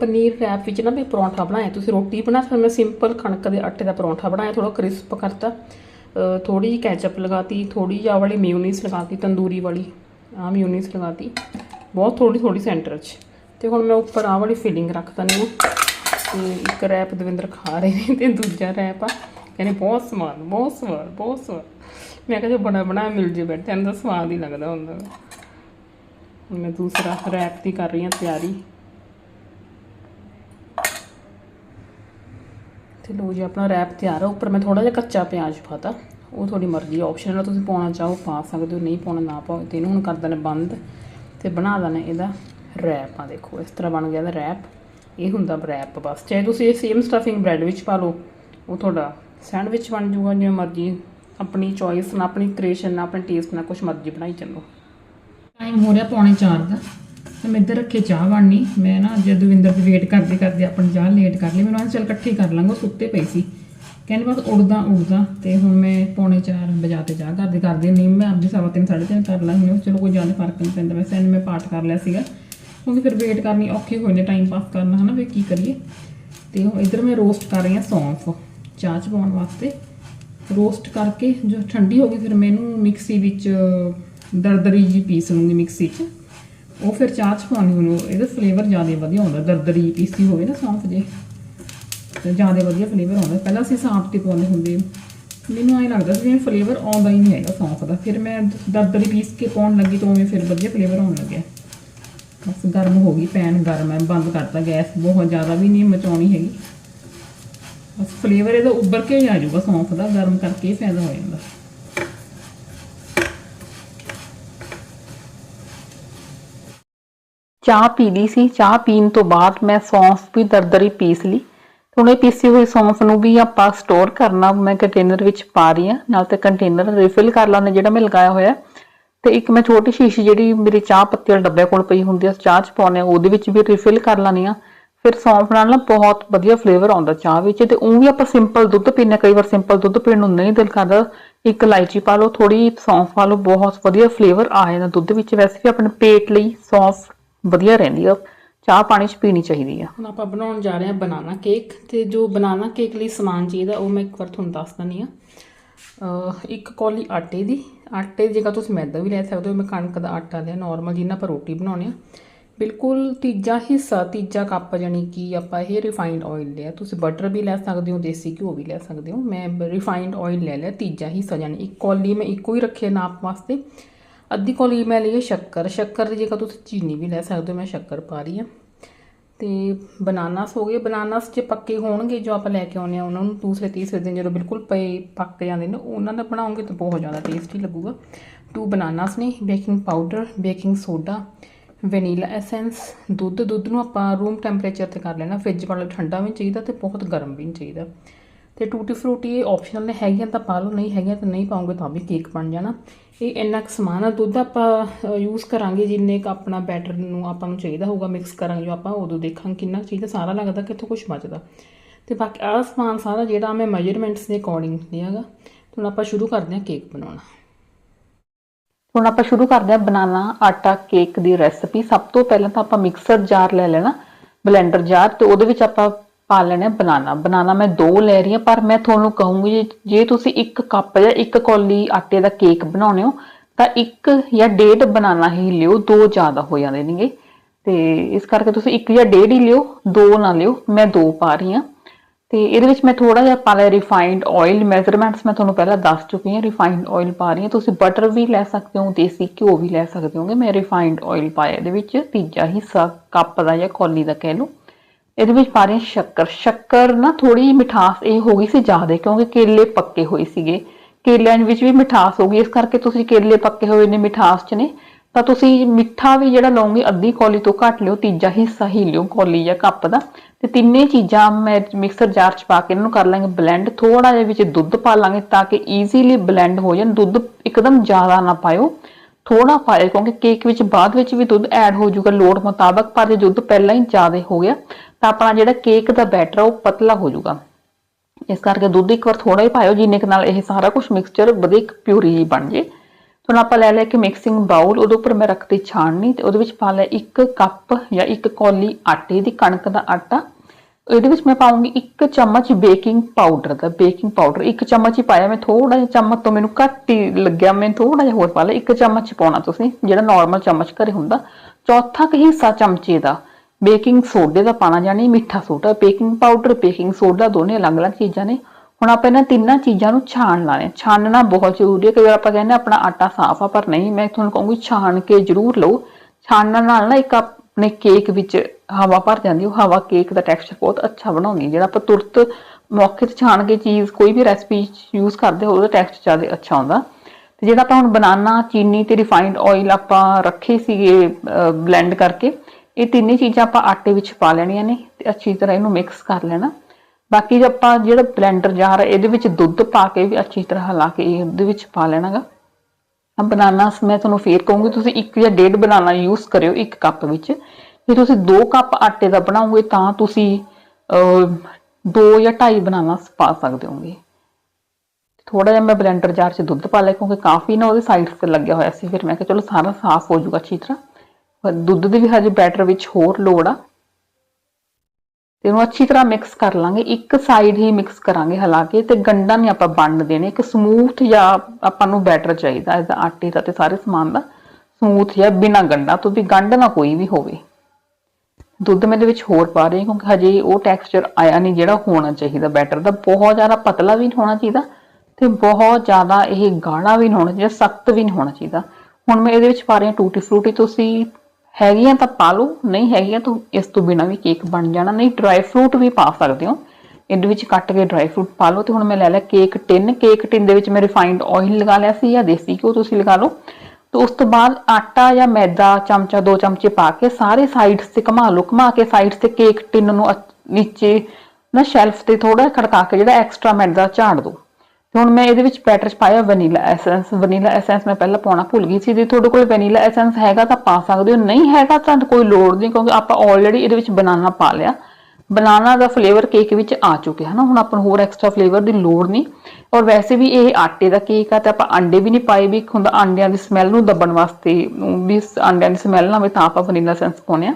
ਪਨੀਰ ਰੈਪ ਵਿੱਚ ਨਾ ਮੈਂ ਪਰੌਂਠਾ ਬਣਾਇਆ, ਤੁਸੀਂ ਰੋਟੀ ਬਣਾ ਫਿਰ ਮੈਂ ਸਿੰਪਲ ਕਣਕ ਦੇ ਆਟੇ ਦਾ ਪਰੌਂਠਾ ਬਣਾਇਆ ਥੋੜਾ ਕ੍ਰਿਸਪ ਕਰਤਾ। ਥੋੜੀ ਜਿਹੀ ਕੈਚਅਪ ਲਗਾਤੀ ਥੋੜੀ ਜਿਹੀ ਆ ਵਾਲੀ ਮਿਊਨੀਸ ਲਗਾਤੀ, ਤੰਦੂਰੀ ਵਾਲੀ ਆ ਮਿਊਨੀਸ ਲਗਾਤੀ। ਬਹੁਤ ਥੋੜੀ ਥੋੜੀ ਸੈਂਟਰ 'ਚ। ਤੇ ਹੁਣ ਮੈਂ ਉੱਪਰ ਆਹ ਵਾਲੀ ਫਿਲਿੰਗ ਰੱਖਤਾ ਨੇ ਤੇ ਇੱਕ ਰੈਪ ਦਵਿੰਦਰ ਖਾ ਰਹੇ ਨੇ ਤੇ ਦੂਜਾ ਰੈਪ ਆ। ਕਹਿੰਦੇ, ਬਹੁਤ ਸਵਾਦ ਬਹੁਤ ਸਵਾਦ ਬਹੁਤ ਸਵਾਦ। ਮੈਂ ਕਿਹਾ, ਜੇ ਬਣਾ ਬਣਾ ਮਿਲ ਜੇ ਬੈਠ ਇਹਨਾਂ ਦਾ ਸਵਾਦ ਹੀ ਲੱਗਦਾ ਹੁੰਦਾ। ਹੁਣ ਮੈਂ ਦੂਸਰਾ ਰੈਪ ਦੀ ਕਰ ਰਹੀ ਹਾਂ ਤਿਆਰੀ। ਤੇ ਲੋ ਜੀ, ਆਪਣਾ ਰੈਪ ਤਿਆਰ ਆ। ਉੱਪਰ ਮੈਂ ਥੋੜਾ ਜਿਹਾ ਕੱਚਾ ਪਿਆਜ਼ ਪਾਤਾ। ਉਹ ਤੁਹਾਡੀ ਮਰਜ਼ੀ ਆਪਸ਼ਨ ਹੈ ਤੁਸੀਂ ਪਾਉਣਾ ਚਾਹੋ, ਪਾ ਸਕਦੇ ਹੋ, ਨਹੀਂ ਪਾਉਣਾ, ਨਾ ਪਾਓ। ਤੇ ਇਹਨੂੰ ਹੁਣ ਕਰ ਦੇਣਾ ਬੰਦ। ਤੇ ਬਣਾ ਦੇਣਾ ਇਹਦਾ ਰੈਪ ਆ। ਦੇਖੋ, ਇਸ ਤਰ੍ਹਾਂ ਬਣ ਗਿਆ ਇਹਦਾ ਰੈਪ ਇਹ ਹੁੰਦਾ ਰੈਪ ਬਸ। ਚਾਹੇ ਤੁਸੀਂ ਇਹ ਸੇਮ ਸਟਫਿੰਗ ਬ੍ਰੈਡ ਵਿੱਚ ਪਾ ਲਓ, ਉਹ ਤੁਹਾਡਾ ਸੈਂਡਵਿਚ ਬਣ ਜੂਗਾ ਜਿਵੇਂ ਮਰਜ਼ੀ। ਆਪਣੀ ਚੋਇਸ ਨਾਲ, ਆਪਣੀ ਕ੍ਰੀਏਸ਼ਨ ਨਾਲ, ਆਪਣੇ ਟੇਸਟ ਨਾਲ ਕੁਝ ਮਰਜ਼ੀ ਬਣਾਈ ਚੱਲੋ। ਟਾਈਮ ਹੋ ਰਿਹਾ ਪੌਣੇ 4 ਦਾ। ਤੇ ਮੈਂ ਇੱਧਰ ਰੱਖੇ ਚਾਹ ਬਣਨੀ। ਮੈਂ ਨਾ ਅੱਜ ਦਵਿੰਦਰ ਦੀ ਵੇਟ ਕਰਦੇ ਕਰਦੇ ਆਪਣੀ ਚਾਹ ਲੇਟ ਕਰ ਲਈ। ਮੈਨੂੰ ਆ ਚੱਲ ਇਕੱਠੀ ਕਰ ਲਾਂਗੇ, ਉਹ ਸੁੱਤੇ ਪਈ ਸੀ। ਕਹਿੰਦੇ ਬਸ ਉੜਦਾ ਉੜਦਾ ਤੇ ਹੁਣ ਮੈਂ ਪੌਣੇ 4 ਵਜਾ ਤੇ ਚਾਹ ਕਰਦੇ ਕਰਦੇ ਨਹੀਂ, ਮੈਂ ਆਪਦੀ ਸਵਾ ਤਿੰਨ ਸਾਢੇ ਤਿੰਨ ਕਰ ਲਾਂਗੀ। ਮੈਂ ਚਲੋ ਕੋਈ ਜ਼ਿਆਦਾ ਫ਼ਰਕ ਨਹੀਂ ਪੈਂਦਾ। ਵੈਸੇ ਇਹਨੇ ਮੈਂ ਪਾਠ ਕਰ ਲਿਆ ਸੀਗਾ। ਕਿਉਂਕਿ ਫਿਰ ਵੇਟ ਕਰਨੀ ਔਖੀ ਹੋ ਜਾਂਦੀ ਟਾਈਮ ਪਾਸ ਕਰਨਾ, ਹਨਾ, ਵੀ ਕੀ ਕਰੀਏ। ਤੇ ਉਹ ਇੱਧਰ ਮੈਂ ਰੋਸਟ ਕਰ ਰਹੀ ਹਾਂ ਸੌਂਫ। ਚਾਹ ਚ ਪਾਉਣ ਵਾਸਤੇ। ਰੋਸਟ ਕਰਕੇ, ਜੋ ਠੰਡੀ ਹੋ ਗਈ, ਫਿਰ ਮੈਂ ਇਹਨੂੰ ਮਿਕਸੀ ਵਿੱਚ ਦਰਦਰੀ ਜੀ ਪੀਸ ਲੂੰਗੀ ਮਿਕਸੀ 'ਚ। ਉਹ ਫਿਰ ਚਾਹ 'ਚ ਪਾਉਣੀ ਉਹਨੂੰ ਇਹਦਾ ਫਲੇਵਰ ਜ਼ਿਆਦਾ ਵਧੀਆ ਆਉਂਦਾ। ਦਰਦਰੀ ਪੀਸੀ ਹੋਵੇ ਨਾ ਸੌਂਫ ਜੇ, ਤੇ ਜ਼ਿਆਦਾ ਵਧੀਆ ਫਲੇਵਰ ਆਉਂਦਾ। ਪਹਿਲਾਂ ਅਸੀਂ ਸਾਂਪ ਤੇ ਪਾਉਂਦੇ ਹੁੰਦੇ। ਮੈਨੂੰ ਐਂ ਲੱਗਦਾ ਸੀ ਜਿਵੇਂ ਫਲੇਵਰ ਆਉਂਦਾ ਹੀ ਨਹੀਂ ਹੈਗਾ ਸੌਂਫ ਦਾ। ਫਿਰ ਮੈਂ ਦਰਦਰੀ ਪੀਸ ਕੇ ਪਾਉਣ ਲੱਗੀ ਤਾਂ ਉਵੇਂ ਫਿਰ ਵਧੀਆ ਫਲੇਵਰ ਆਉਣ ਲੱਗਿਆ। ਬਸ ਗਰਮ ਹੋ ਗਈ ਪੈਨ ਗਰਮ ਹੈ, ਬੰਦ ਕਰਤਾ। ਗੈਸ ਬਹੁਤ ਜ਼ਿਆਦਾ ਵੀ ਨਹੀਂ ਮਚਾਉਣੀ ਹੈਗੀ। ਬਸ ਫਲੇਵਰ ਇਹਦਾ ਉੱਭਰ ਕੇ ਹੀ ਆ ਜਾਊਗਾ, ਸੌਂਫ ਦਾ, ਗਰਮ ਕਰਕੇ ਹੀ ਫਾਇਦਾ ਹੋ ਜਾਂਦਾ। ਚਾਹ ਪੀ ਲਈ ਸੀ, ਚਾਹ ਪੀਣ ਤੋਂ ਬਾਅਦ ਮੈਂ ਸੌਂਫ ਵੀ ਦਰਦਰੀ ਪੀਸ ਲਈ। ਹੁਣ ਪੀਸੀ ਹੋਈ ਸੌਂਫ ਨੂੰ ਵੀ ਆਪਾਂ ਸਟੋਰ ਕਰਨਾ, ਮੈਂ ਕੰਟੇਨਰ ਵਿੱਚ ਪਾ ਰਹੀ ਹਾਂ, ਨਾਲ ਤੇ ਕੰਟੇਨਰ ਰਿਫਿਲ ਕਰ ਲਾਂਗੇ ਜਿਹੜਾ ਮੈਂ ਲਗਾਇਆ ਹੋਇਆ ਤੇ ਇੱਕ ਮੈਂ ਛੋਟੀ ਸ਼ੀਸ਼ੀ ਜਿਹੜੀ ਮੇਰੀ ਚਾਹ ਪੱਤੀ ਵਾਲੇ ਡੱਬੇ ਕੋਲ ਪਈ ਹੁੰਦੀ ਆ ਚਾਹ ਚ ਪਾਉਂਦੇ ਆ ਉਹਦੇ ਵਿੱਚ ਵੀ ਰਿਫਿਲ ਕਰ ਲੈਣੀ ਆ ਫਿਰ ਸੌਂਫ ਨਾਲ ਨਾ ਬਹੁਤ ਵਧੀਆ ਫਲੇਵਰ ਆਉਂਦਾ ਚਾਹ ਵਿੱਚ ਤੇ ਉਹ ਵੀ ਆਪਾਂ ਸਿੰਪਲ ਦੁੱਧ ਪੀਨੇ ਕਈ ਵਾਰ ਸਿੰਪਲ ਦੁੱਧ ਪੀਣ ਨੂੰ ਨਹੀਂ ਦਿਲ ਕਰਦਾ। ਇੱਕ ਇਲਾਇਚੀ ਪਾ ਲਓ ਥੋੜੀ ਸੌਂਫ ਪਾ ਲਓ, ਬਹੁਤ ਵਧੀਆ ਫਲੇਵਰ ਆ ਜਾਂਦਾ ਦੁੱਧ ਵਿੱਚ। ਵੈਸੇ ਵੀ ਆਪਣੇ ਪੇਟ ਲਈ ਸੌਂਫ ਵਧੀਆ ਰਹਿੰਦੀ ਆ। ਚਾਹ ਪਾਣੀ ਚ ਪੀਣੀ ਚਾਹੀਦੀ ਆ। ਹੁਣ ਆਪਾਂ ਬਣਾਉਣ ਜਾ ਰਹੇ ਹਾਂ ਬਨਾਨਾ ਕੇਕ ਤੇ ਜੋ ਬਨਾਨਾ ਕੇਕ ਲਈ ਸਮਾਨ ਚਾਹੀਦਾ, ਉਹ ਮੈਂ ਇੱਕ ਵਾਰ ਤੁਹਾਨੂੰ ਦੱਸ ਦਿੰਦੀ ਆ ਇੱਕ ਕੌਲੀ ਆਟੇ ਦੀ। ਆਟੇ ਦੀ ਜਗ੍ਹਾ ਤੁਸੀਂ ਮੈਦਾ ਵੀ ਲੈ ਸਕਦੇ ਹੋ। ਮੈਂ ਕਣਕ ਦਾ ਆਟਾ ਲਿਆ ਨਾਰਮਲ ਜਿੰਨਾ ਆਪਾਂ ਰੋਟੀ ਬਣਾਉਂਦੇ ਆ ਬਿਲਕੁਲ ਤੀਜਾ ਹਿੱਸਾ, ਤੀਜਾ ਕੱਪ ਜਾਨੀ ਕਿ ਆਪਾਂ ਇਹ ਰਿਫਾਈਨਡ ਆਇਲ ਲਿਆ। ਤੁਸੀਂ ਬਟਰ ਵੀ ਲੈ ਸਕਦੇ ਹੋ, ਦੇਸੀ ਘਿਓ ਵੀ ਲੈ ਸਕਦੇ ਹੋ। ਮੈਂ ਰਿਫਾਈਨਡ ਆਇਲ ਲੈ ਲਿਆ, ਤੀਜਾ ਹਿੱਸਾ ਜਾਨੀ ਇੱਕ ਕੌਲੀ ਮੈਂ ਇੱਕੋ ਹੀ ਰੱਖਿਆ ਨਾਪ ਵਾਸਤੇ। ਅੱਧੀ ਕੌਲੀ ਮੈਂ ਲਈ ਸ਼ੱਕਰ। ਸ਼ੱਕਰ ਦੀ ਜਗ੍ਹਾ ਤੁਸੀਂ ਚੀਨੀ ਵੀ ਲੈ ਸਕਦੇ ਹੋ, ਮੈਂ ਸ਼ੱਕਰ ਪਾ ਰਹੀ ਹਾਂ। ਤੇ ਬਨਾਨਾਸ ਹੋ ਗਏ। ਬਨਾਨਾਸ ਜੇ ਪੱਕੇ ਹੋਣਗੇ, ਜੋ ਆਪਾਂ ਲੈ ਕੇ ਆਉਂਦੇ ਆ ਉਹਨਾਂ ਨੂੰ ਦੂਸਰੇ, ਤੀਸਰੇ ਦਿਨ ਜਦੋਂ ਬਿਲਕੁਲ ਪਏ, ਪੱਕ ਜਾਂਦੇ ਨੇ, ਉਹਨਾਂ ਦਾ ਬਣਾਉਂਗੇ ਤਾਂ ਬਹੁਤ ਜ਼ਿਆਦਾ ਟੇਸਟੀ ਲੱਗੂਗਾ। ਟੂ ਬਨਾਨਾਸ ਨੇ baking powder baking soda vanilla essence, ਦੁੱਧ ਦੁੱਧ ਨੂੰ ਆਪਾਂ ਰੂਮ ਟੈਂਪਰੇਚਰ ਤੇ ਕਰ ਲੈਣਾ। ਫ੍ਰਿਜ ਵਾਲਾ ਠੰਡਾ ਵੀ ਨਹੀਂ ਚਾਹੀਦਾ ਤੇ ਬਹੁਤ ਗਰਮ ਵੀ ਨਹੀਂ ਚਾਹੀਦਾ। ਤੇ ਟੂਟੀ ਫਰੂਟੀ ਇਹ ਆਪਸ਼ਨਲ ਨੇ, ਹੈਗੀਆਂ ਤਾਂ ਪਾ ਲਓ, ਨਹੀਂ ਹੈਗੀਆਂ ਤਾਂ ਨਹੀਂ ਪਾਉਂਗੇ ਤਾਂ ਵੀ ਕੇਕ ਬਣ ਜਾਣਾ। ਇਹ ਇੰਨਾ ਕੁ ਸਮਾਨ ਆ, ਦੁੱਧ ਆਪਾਂ ਯੂਜ਼ ਕਰਾਂਗੇ ਜਿੰਨੇ ਕ ਆਪਣਾ ਬੈਟਰ ਨੂੰ ਆਪਾਂ ਨੂੰ ਚਾਹੀਦਾ ਹੋਊਗਾ ਮਿਕਸ ਕਰਾਂਗੇ ਜੋ ਆਪਾਂ, ਉਦੋਂ ਦੇਖਾਂਗੇ ਕਿੰਨਾ ਕੁ ਚਾਹੀਦਾ, ਸਾਰਾ ਲੱਗਦਾ ਕਿੱਥੋਂ ਕੁਝ ਬਚਦਾ। ਤੇ ਬਾਕੀ ਆਹ ਸਮਾਨ ਸਾਰਾ ਜਿਹੜਾ ਮੈਂ ਮੈਜਰਮੈਂਟਸ ਦੇ ਅਕੋਰਡਿੰਗ ਲਿਆਗਾ ਹੁਣ ਆਪਾਂ ਸ਼ੁਰੂ ਕਰਦੇ ਹਾਂ ਕੇਕ ਬਣਾਉਣਾ। ਹੁਣ ਆਪਾਂ ਸ਼ੁਰੂ ਕਰਦੇ ਹਾਂ ਬਨਾਨਾ, ਆਟਾ, ਕੇਕ ਦੀ ਰੈਸਪੀ ਸਭ ਤੋਂ ਪਹਿਲਾਂ ਤਾਂ ਆਪਾਂ ਮਿਕਸਰ ਜਾਰ ਲੈ ਲੈਣਾ ਬਲੈਂਡਰ ਜਾਰ ਤੇ ਉਹਦੇ ਵਿੱਚ ਆਪਾਂ ਪਾ ਲੈਣਾ ਬਨਾਨਾ। ਬਨਾਨਾ ਮੈਂ ਦੋ ਲੈ ਰਹੀ ਹਾਂ, ਪਰ ਮੈਂ ਤੁਹਾਨੂੰ ਕਹੂੰਗੀ ਜੇ- ਜੇ ਤੁਸੀਂ ਇੱਕ ਕੱਪ ਜਾਂ ਇੱਕ ਕੌਲੀ ਆਟੇ ਦਾ ਕੇਕ ਬਣਾਉਣੇ ਹੋ, ਤਾਂ ਇੱਕ ਜਾਂ ਡੇਢ ਬਨਾਨਾ ਹੀ ਲਿਓ, ਦੋ ਜ਼ਿਆਦਾ ਹੋ ਜਾਂਦੇ ਨੇਗੇ। ਤੇ ਇਸ ਕਰਕੇ ਤੁਸੀਂ ਇੱਕ ਜਾਂ ਡੇਢ ਹੀ ਲਿਓ, ਦੋ ਨਾ ਲਿਓ, ਮੈਂ ਦੋ ਪਾ ਰਹੀ ਹਾਂ। ਤੇ ਇਹਦੇ ਵਿੱਚ ਮੈਂ ਥੋੜਾ ਜਿਹਾ ਪਾ ਲਿਆ ਰਿਫਾਈਨਡ ਆਇਲ ਮੈਜ਼ਰਮੈਂਟਸ ਮੈਂ ਤੁਹਾਨੂੰ ਪਹਿਲਾਂ ਦੱਸ ਚੁੱਕੀ ਹਾਂ ਰਿਫਾਈਨਡ ਆਇਲ ਪਾ ਰਹੀ ਹਾਂ। ਤੁਸੀਂ ਬਟਰ ਵੀ ਲੈ ਸਕਦੇ ਹੋ, ਦੇਸੀ ਘਿਓ ਵੀ ਲੈ ਸਕਦੇ ਹੋਗੇ। ਮੈਂ ਰਿਫਾਈਨਡ ਆਇਲ ਪਾਇਆ ਇਹਦੇ ਵਿੱਚ, ਤੀਜਾ ਹਿੱਸਾ ਕੱਪ ਦਾ ਜਾਂ ਕੌਲੀ ਦਾ ਕਹਿ ਲਓ। ਇਹਦੇ ਵਿੱਚ ਪਾ ਰਹੀ ਹਾਂ ਸ਼ੱਕਰ। ਸ਼ੱਕਰ ਨਾ ਥੋੜੀ ਮਿਠਾਸ ਇਹ ਹੋ ਗਈ ਸੀ ਜ਼ਿਆਦਾ, ਕਿਉਂਕਿ ਕੇਲੇ ਪੱਕੇ ਹੋਏ ਸੀਗੇ। ਕੇਲਿਆਂ ਵਿੱਚ ਵੀ ਮਿਠਾਸ ਹੋ ਗਈ, ਇਸ ਕਰਕੇ ਤੁਸੀਂ ਕੇਲੇ ਪੱਕੇ ਹੋਏ ਨੇ, ਮਿਠਾਸ ਚ ਨੇ। ਤਾਂ ਤੁਸੀਂ ਮਿੱਠਾ ਵੀ ਜਿਹੜਾ ਲਓਗੇ ਅੱਧੀ ਕੌਲੀ ਤੋਂ ਘੱਟ ਲਿਓ, ਤੀਜਾ ਹਿੱਸਾ ਹੀ ਲਿਓ ਕੌਲੀ ਜਾਂ ਕੱਪ ਦਾ। ਤੇ ਤਿੰਨੇ ਚੀਜ਼ਾਂ ਮੈਂ ਮਿਕਸਰ ਜਾਰ ਚ ਪਾ ਕੇ ਇਹਨਾਂ ਨੂੰ ਕਰ ਲਾਂਗੇ ਬਲੈਂਡ ਥੋੜਾ ਜਿਹਾ ਵਿੱਚ ਦੁੱਧ ਪਾ ਲਾਂਗੇ ਤਾਂ ਕਿ ਈਜ਼ੀਲੀ ਬਲੈਂਡ ਹੋ ਜਾਣ। ਦੁੱਧ ਇੱਕਦਮ ਜ਼ਿਆਦਾ ਨਾ ਪਾਇਓ। ਥੋੜਾ ਪਾਇਓ ਕਿਉਂਕਿ ਕੇਕ ਵਿੱਚ ਬਾਅਦ ਵਿੱਚ ਵੀ ਦੁੱਧ ਐਡ ਹੋ ਜਾਊਗਾ। ਲੋੜ ਮੁਤਾਬਕ ਪਰ ਜੇ ਦੁੱਧ ਪਹਿਲਾਂ ਹੀ ਜ਼ਿਆਦਾ ਹੋ ਗਿਆ, ਤਾਂ ਆਪਣਾ ਜਿਹੜਾ ਕੇਕ ਦਾ ਬੈਟਰ ਆ ਉਹ ਪਤਲਾ ਹੋ ਜਾਊਗਾ। ਇਸ ਕਰਕੇ ਦੁੱਧ ਇੱਕ ਵਾਰ ਥੋੜਾ ਹੀ ਪਾਇਓ, ਜਿੰਨੇ ਕੁ ਨਾਲ ਇਹ ਸਾਰਾ ਕੁਝ ਮਿਕਸਚਰ ਵਧੀਆ ਇੱਕ ਪਿਊਰੀ ਬਣ ਜੇ ਹੁਣ ਆਪਾਂ ਲੈ ਲਿਆ ਕਿ ਮਿਕਸਿੰਗ ਬਾਉਲ ਉਹਦੇ ਉੱਪਰ ਮੈਂ ਰੱਖਤੀ ਛਾਣਨੀ ਤੇ ਉਹਦੇ ਵਿੱਚ ਪਾ ਲਿਆ ਇੱਕ ਕੱਪ ਜਾਂ ਇੱਕ ਕੌਲੀ ਆਟੇ ਦੀ ਕਣਕ ਦਾ ਆਟਾ। ਇਹਦੇ ਵਿੱਚ ਮੈਂ ਪਾਉਂਗੀ ਇੱਕ ਚਮਚ ਬੇਕਿੰਗ ਪਾਊਡਰ ਦਾ ਬੇਕਿੰਗ ਪਾਊਡਰ ਇੱਕ ਚਮਚ ਹੀ ਪਾਇਆ, ਮੈਂ ਥੋੜਾ ਜਿਹਾ ਚਮਚ ਤੋਂ ਮੈਨੂੰ ਘੱਟ ਹੀ ਲੱਗਿਆ, ਮੈਂ ਥੋੜਾ ਜਿਹਾ ਹੋਰ ਪਾ ਲਿਆ। ਇੱਕ ਚਮਚ ਪਾਉਣਾ ਤੁਸੀਂ, ਜਿਹੜਾ ਨਾਰਮਲ ਚਮਚ ਘਰੇ ਹੁੰਦਾ। ਚੌਥਾ ਕੁ ਹਿੱਸਾ ਚਮਚੇ ਦਾ ਬੇਕਿੰਗ ਸੋਡੇ ਦਾ ਪਾਣਾ ਜਾਨੀ ਮਿੱਠਾ soda. Baking powder baking soda ਦੋਨੇ ਅਲੱਗ-ਅਲੱਗ ਚੀਜ਼ਾਂ ਨੇ। ਹੁਣ ਆਪਾਂ ਇਹਨਾਂ ਤਿੰਨਾਂ ਚੀਜ਼ਾਂ ਨੂੰ ਛਾਣ ਲਾਣੇ ਛਾਣਨਾ ਬਹੁਤ ਜ਼ਰੂਰੀ ਹੈ। ਕਈ ਵਾਰ ਆਪਾਂ ਕਹਿੰਦੇ ਹਾਂ, ਆਪਣਾ ਆਟਾ ਸਾਫ਼ ਆ, ਪਰ ਨਹੀਂ, ਮੈਂ ਤੁਹਾਨੂੰ ਕਹੂੰਗੀ ਛਾਣ ਕੇ ਜ਼ਰੂਰ ਲਓ। ਛਾਣਨ ਨਾਲ ਨਾ ਇੱਕ ਆਪਣੇ ਕੇਕ ਵਿੱਚ ਹਵਾ ਭਰ ਜਾਂਦੀ ਉਹ ਹਵਾ ਕੇਕ ਦਾ ਟੈਕਸਚਰ ਬਹੁਤ ਅੱਛਾ ਬਣਾਉਂਦੀ ਜਿਹੜਾ ਆਪਾਂ ਤੁਰਤ ਮੌਕੇ ਤੇ ਛਾਣ ਕੇ ਚੀਜ਼, ਕੋਈ ਵੀ ਰੈਸਪੀ ਯੂਜ਼ ਕਰਦੇ ਹੋ, ਉਹਦਾ ਟੈਕਸਚਰ ਜ਼ਿਆਦਾ ਅੱਛਾ ਆਉਂਦਾ ਤੇ ਜਿਹੜਾ ਆਪਾਂ ਹੁਣ ਬਨਾਨਾ, ਚੀਨੀ ਤੇ ਰਿਫਾਈਨਡ ਆਇਲ ਆਪਾਂ ਰੱਖੇ ਸੀਗੇ ਬਲੈਂਡ ਕਰਕੇ, ਇਹ ਤਿੰਨੇ ਚੀਜ਼ਾਂ ਆਪਾਂ ਆਟੇ ਵਿੱਚ ਪਾ ਲੈਣੀਆਂ ਨੇ ਤੇ ਅੱਛੀ ਤਰ੍ਹਾਂ ਇਹਨੂੰ ਮਿਕਸ ਕਰ ਲੈਣਾ। ਬਾਕੀ ਜੇ ਆਪਾਂ ਜਿਹੜਾ ਬਲੈਂਡਰ ਜਾਰ ਹੈ ਇਹਦੇ ਵਿੱਚ ਦੁੱਧ ਪਾ ਕੇ ਵੀ ਅੱਛੀ ਤਰ੍ਹਾਂ ਹਿਲਾ ਕੇ ਇਹਦੇ ਵਿੱਚ ਪਾ ਲੈਣਾਗਾ। ਬਨਾਨਾ ਮੈਂ ਤੁਹਾਨੂੰ ਫੇਰ ਕਹੂੰਗੀ, ਤੁਸੀਂ ਇੱਕ ਜਾਂ ਡੇਢ ਬਨਾਨਾ ਯੂਜ਼ ਕਰਿਓ ਇੱਕ ਕੱਪ ਵਿੱਚ। ਜੇ ਤੁਸੀਂ 2 ਕੱਪ ਆਟੇ ਦਾ ਬਣਾਓਗੇ, ਤਾਂ ਤੁਸੀਂ 2 ਜਾਂ 2.5 ਬਨਾਨਾ ਪਾ ਸਕਦੇ ਹੋਗੇ। ਥੋੜਾ ਜਿਹਾ ਮੈਂ ਬਲੈਂਡਰ ਜਾਰ 'ਚ ਦੁੱਧ ਪਾ ਲਿਆ, ਕਿਉਂਕਿ ਕਾਫੀ ਨਾ ਉਹਦੇ ਸਾਈਡਸ ਤੇ ਲੱਗਿਆ ਹੋਇਆ ਸੀ। ਫਿਰ ਮੈਂ ਕਿਹਾ ਚਲੋ ਸਾਰਾ ਸਾਫ਼ ਹੋ ਜਾਊਗਾ ਅੱਛੀ ਤਰ੍ਹਾਂ। ਦੁੱਧ ਦੀ ਵੀ ਹਜੇ ਬੈਟਰ ਵਿੱਚ ਹੋਰ ਲੋੜ ਆ। ਤੇ ਇਹਨੂੰ ਅੱਛੀ ਤਰ੍ਹਾਂ ਮਿਕਸ ਕਰ ਲਾਂਗੇ। ਇੱਕ ਸਾਈਡ ਹੀ ਮਿਕਸ ਕਰਾਂਗੇ ਹਾਲਾਂਕਿ ਤੇ ਗੰਡਾ ਨਹੀਂ ਆਪਾਂ ਬੰਨ ਦੇਣੇ। ਇੱਕ ਸਮੂਥ ਜਾਂ ਆਪਾਂ ਨੂੰ ਬੈਟਰ ਚਾਹੀਦਾ ਇਹਦਾ ਆਟੇ ਦਾ ਤੇ ਸਾਰੇ ਸਮਾਨ ਦਾ। ਸਮੂਥ ਜਾਂ ਬਿਨਾ ਗੰਡਾ ਤੋਂ ਵੀ ਗੰਢ ਨਾ ਕੋਈ ਵੀ ਹੋਵੇ। ਦੁੱਧ ਮੈਂ ਇਹਦੇ ਵਿੱਚ ਹੋਰ ਪਾ ਰਹੀ ਹਾਂ ਕਿਉਂਕਿ ਹਜੇ ਉਹ ਟੈਕਸਚਰ ਆਇਆ ਨਹੀਂ ਜਿਹੜਾ ਹੋਣਾ ਚਾਹੀਦਾ ਬੈਟਰ ਦਾ। ਬਹੁਤ ਜ਼ਿਆਦਾ ਪਤਲਾ ਵੀ ਨਹੀਂ ਹੋਣਾ ਚਾਹੀਦਾ ਤੇ ਬਹੁਤ ਜ਼ਿਆਦਾ ਇਹ ਗਾੜਾ ਵੀ ਨਹੀਂ ਹੋਣਾ ਚਾਹੀਦਾ, ਸਖਤ ਵੀ ਨਹੀਂ ਹੋਣਾ ਚਾਹੀਦਾ। ਹੁਣ ਮੈਂ ਇਹਦੇ ਵਿੱਚ ਪਾ ਰਹੀ ਹਾਂ ਟੂਟੀ ਫਰੂਟੀ ਤੁਸੀਂ ਹੈਗੀਆਂ ਤਾਂ ਪਾ ਲਓ, ਨਹੀਂ ਹੈਗੀਆਂ ਤਾਂ ਇਸ ਤੋਂ ਬਿਨਾ ਵੀ ਕੇਕ ਬਣ ਜਾਣਾ। ਨਹੀਂ ਡਰਾਈ ਫਰੂਟ ਵੀ ਪਾ ਸਕਦੇ ਹੋ। ਇਹਦੇ ਵਿੱਚ ਕੱਟ ਕੇ ਡਰਾਈ ਫਰੂਟ ਪਾ ਲਓ ਤੇ ਹੁਣ ਮੈਂ ਲੈ ਲਿਆ ਕੇਕ ਟਿਨ ਕੇਕ ਟਿਨ ਦੇ ਵਿੱਚ ਮੈਂ ਰਿਫਾਈਨਡ ਆਇਲ ਲਗਾ ਲਿਆ ਸੀ ਜਾਂ ਦੇਸੀ ਘਿਓ ਤੁਸੀਂ ਲਗਾ ਲਓ। ਤੇ ਉਸ ਤੋਂ ਬਾਅਦ ਆਟਾ ਜਾਂ ਮੈਦਾ, ਚਮਚਾ, ਦੋ ਚਮਚੇ ਪਾ ਕੇ ਸਾਰੇ ਸਾਈਡਸ ਤੇ ਘੁਮਾ ਲਓ। ਘੁਮਾ ਕੇ ਸਾਈਡਸ ਤੇ ਕੇਕ ਟਿਨ ਨੂੰ ਨੀਚੇ ਨਾ ਸ਼ੈਲਫ ਤੇ ਥੋੜਾ ਖੜਕਾ ਕੇ ਜਿਹੜਾ ਐਕਸਟਰਾ ਮੈਦਾ ਝਾੜ ਦਿਓ। ਹੁਣ ਮੈਂ ਇਹਦੇ ਵਿੱਚ ਬੈਟਰ ਚ ਪਾਇਆ ਵਨੀਲਾ ਐਸੈਂਸ। ਵਨੀਲਾ ਐਸੈਂਸ ਮੈਂ ਪਹਿਲਾਂ ਪਾਉਣਾ ਭੁੱਲ ਗਈ ਸੀ। ਜੇ ਤੁਹਾਡੇ ਕੋਲ ਵਨੀਲਾ ਐਸੈਂਸ ਹੈਗਾ ਤਾਂ ਪਾ ਸਕਦੇ ਹੋ। ਨਹੀਂ ਹੈਗਾ ਤਾਂ ਕੋਈ ਲੋੜ ਨਹੀਂ ਕਿਉਂਕਿ ਆਪਾਂ ਆਲਰੇਡੀ ਇਹਦੇ ਵਿੱਚ ਬਨਾਨਾ ਪਾ ਲਿਆ। ਬਨਾਨਾ ਦਾ ਫਲੇਵਰ ਕੇਕ ਵਿੱਚ ਆ ਚੁੱਕਿਆ ਹੈ ਨਾ ਹੁਣ ਆਪਾਂ ਨੂੰ ਹੋਰ ਐਕਸਟਰਾ ਫਲੇਵਰ ਦੀ ਲੋੜ ਨਹੀਂ। ਔਰ ਵੈਸੇ ਵੀ ਇਹ ਆਟੇ ਦਾ ਕੇਕ ਆ ਤੇ ਆਪਾਂ ਅੰਡੇ ਵੀ ਨਹੀਂ ਪਾਏ ਵੀ ਹੁੰਦਾ ਅੰਡਿਆਂ ਦੀ ਸਮੈਲ ਨੂੰ ਦੱਬਣ ਵਾਸਤੇ ਵੀ ਸ- ਅੰਡਿਆਂ ਦੀ ਸਮੈਲ ਨਾ ਆਵੇ ਤਾਂ ਆਪਾਂ ਵਨੀਲਾ ਐਸੈਂਸ ਪਾਉਂਦੇ ਆ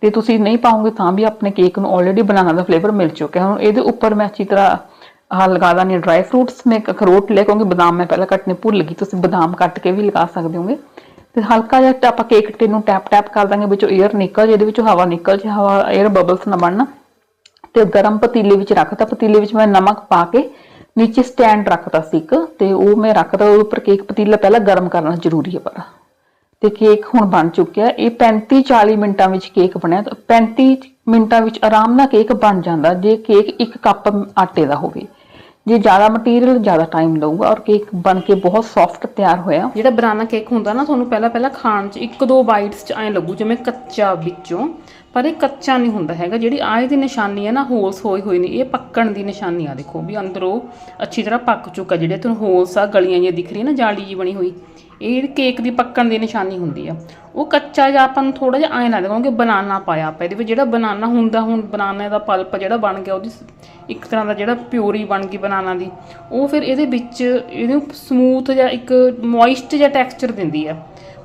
ਤੇ ਤੁਸੀਂ ਨਹੀਂ ਪਾਉਂਗੇ ਤਾਂ ਵੀ ਆਪਣੇ ਕੇਕ ਨੂੰ ਆਲਰੇਡੀ ਬਨਾਨਾ ਦਾ ਫਲੇਵਰ ਮਿਲ ਚੁੱਕਿਆ। ਹੁਣ ਇਹਦੇ ਉੱਪਰ ਮੈਂ ਅੱਛੀ ਤਰ੍ਹਾਂ ਆਹ ਲਗਾ ਦਾਨੀ ਡਰਾਈ ਫਰੂਟਸ ਮੈਂ ਅਖਰੋਟ ਲੈ ਕਿਉਂਕਿ ਬਦਾਮ ਮੈਂ ਪਹਿਲਾਂ ਕੱਟਨੇ ਭੁੱਲ ਗਈ, ਤੁਸੀਂ ਬਦਾਮ ਕੱਟ ਕੇ ਵੀ ਲਗਾ ਸਕਦੇ ਹੋਗੇ। ਤੇ ਹਲਕਾ ਜਿਹਾ ਆਪਾਂ ਕੇਕ ਟਿਨ ਨੂੰ ਟੈਪ ਟੈਪ ਕਰ ਦਾਂਗੇ, ਵਿੱਚੋਂ 에ਅਰ ਨਿਕਲ ਜੇ, ਇਹਦੇ ਵਿੱਚੋਂ ਹਵਾ ਨਿਕਲ ਜੇ, ਹਵਾ 에ਅਰ ਬਬਲਸ ਨਾ ਬਣਨ। ਤੇ ਗਰਮ ਪਤੀਲੇ ਵਿੱਚ ਰੱਖਤਾ, ਪਤੀਲੇ ਵਿੱਚ ਮੈਂ ਨਮਕ ਪਾ ਕੇ ਨੀਚੇ ਸਟੈਂਡ ਰੱਖਤਾ ਸੀ ਇੱਕ, ਤੇ ਉਹ ਮੈਂ ਰੱਖਤਾ ਉਹ ਉੱਪਰ ਕੇਕ ਪਤੀਲਾ ਪਹਿਲਾਂ ਗਰਮ ਕਰਨਾ ਜ਼ਰੂਰੀ ਹੈ ਪਰ। ਤੇ ਕੇਕ ਹੁਣ ਬਣ ਚੁੱਕਿਆ, ਇਹ 35 40 ਮਿੰਟਾਂ ਵਿੱਚ ਕੇਕ ਬਣਿਆ, ਤਾਂ 35 ਮਿੰਟਾਂ ਵਿੱਚ ਆਰਾਮ ਨਾਲ ਕੇਕ ਬਣ ਜਾਂਦਾ, ਜੇ ਕੇਕ ਇੱਕ ਕੱਪ ਆਟੇ ਦਾ ਹੋਵੇ। ਜੇ ਜ਼ਿਆਦਾ ਮਟੀਰੀਅਲ ਜ਼ਿਆਦਾ ਟਾਈਮ ਲਊਗਾ ਔਰ ਕੇਕ ਬਣ ਕੇ ਬਹੁਤ ਸੌਫਟ ਤਿਆਰ ਹੋਇਆ। ਜਿਹੜਾ ਬਨਾਨਾ ਕੇਕ ਹੁੰਦਾ ਨਾ, ਤੁਹਾਨੂੰ ਪਹਿਲਾਂ ਪਹਿਲਾਂ ਖਾਣ 'ਚ ਇੱਕ ਦੋ ਬਾਈਟਸ 'ਚ ਐਂ ਲੱਗੂ ਜਿਵੇਂ ਕੱਚਾ ਵਿੱਚੋਂ, ਪਰ ਇਹ ਕੱਚਾ ਨਹੀਂ ਹੁੰਦਾ ਹੈਗਾ। ਜਿਹੜੀ ਆਏ ਦੀ ਨਿਸ਼ਾਨੀ ਹੈ ਨਾ ਹੋਲਸ ਹੋਏ ਹੋਏ ਨੇ, ਇਹ ਪੱਕਣ ਦੀ ਨਿਸ਼ਾਨੀ ਆ। ਦੇਖੋ ਵੀ ਅੰਦਰੋਂ ਅੱਛੀ ਤਰ੍ਹਾਂ ਪੱਕ ਚੁੱਕਾ, ਜਿਹੜੇ ਤੁਹਾਨੂੰ ਹੋਲਸ ਆ, ਗਲੀਆਂ ਜਿਹੀਆਂ ਦਿਖ ਰਹੀਆਂ ਨਾ, ਜਾਲੀ ਜੀ ਬਣੀ ਹੋਈ। ਇਹ ਕੇਕ ਦੀ ਪੱਕਣ ਦੀ ਨਿਸ਼ਾਨੀ ਹੁੰਦੀ ਆ। ਉਹ ਕੱਚਾ ਜਿਹਾ ਆਪਾਂ ਨੂੰ ਥੋੜਾ ਜਿਹਾ ਐਂ ਲੱਗਦਾ ਕਿਉਂਕਿ ਬਨਾਨਾ ਪਾਇਆ ਆਪਾਂ ਇਹਦੇ ਵਿੱਚ। ਜਿਹੜਾ ਬਨਾਨਾ ਹੁੰਦਾ ਹੁਣ ਬਨਾਨੇ ਦਾ ਪਲਪ ਜਿਹੜਾ ਬਣ ਗਿਆ, ਉਹਦੀ ਇੱਕ ਤਰ੍ਹਾਂ ਦਾ ਜਿਹੜਾ ਪਿਓਰੀ ਬਣ ਗਈ ਬਨਾਨਾ ਦੀ, ਉਹ ਫਿਰ ਇਹਦੇ ਵਿੱਚ ਇਹਨੂੰ ਸਮੂਥ ਜਾਂ ਇੱਕ ਮੋਇਸਟ ਜਿਹਾ ਟੈਕਸਚਰ ਦਿੰਦੀ ਆ।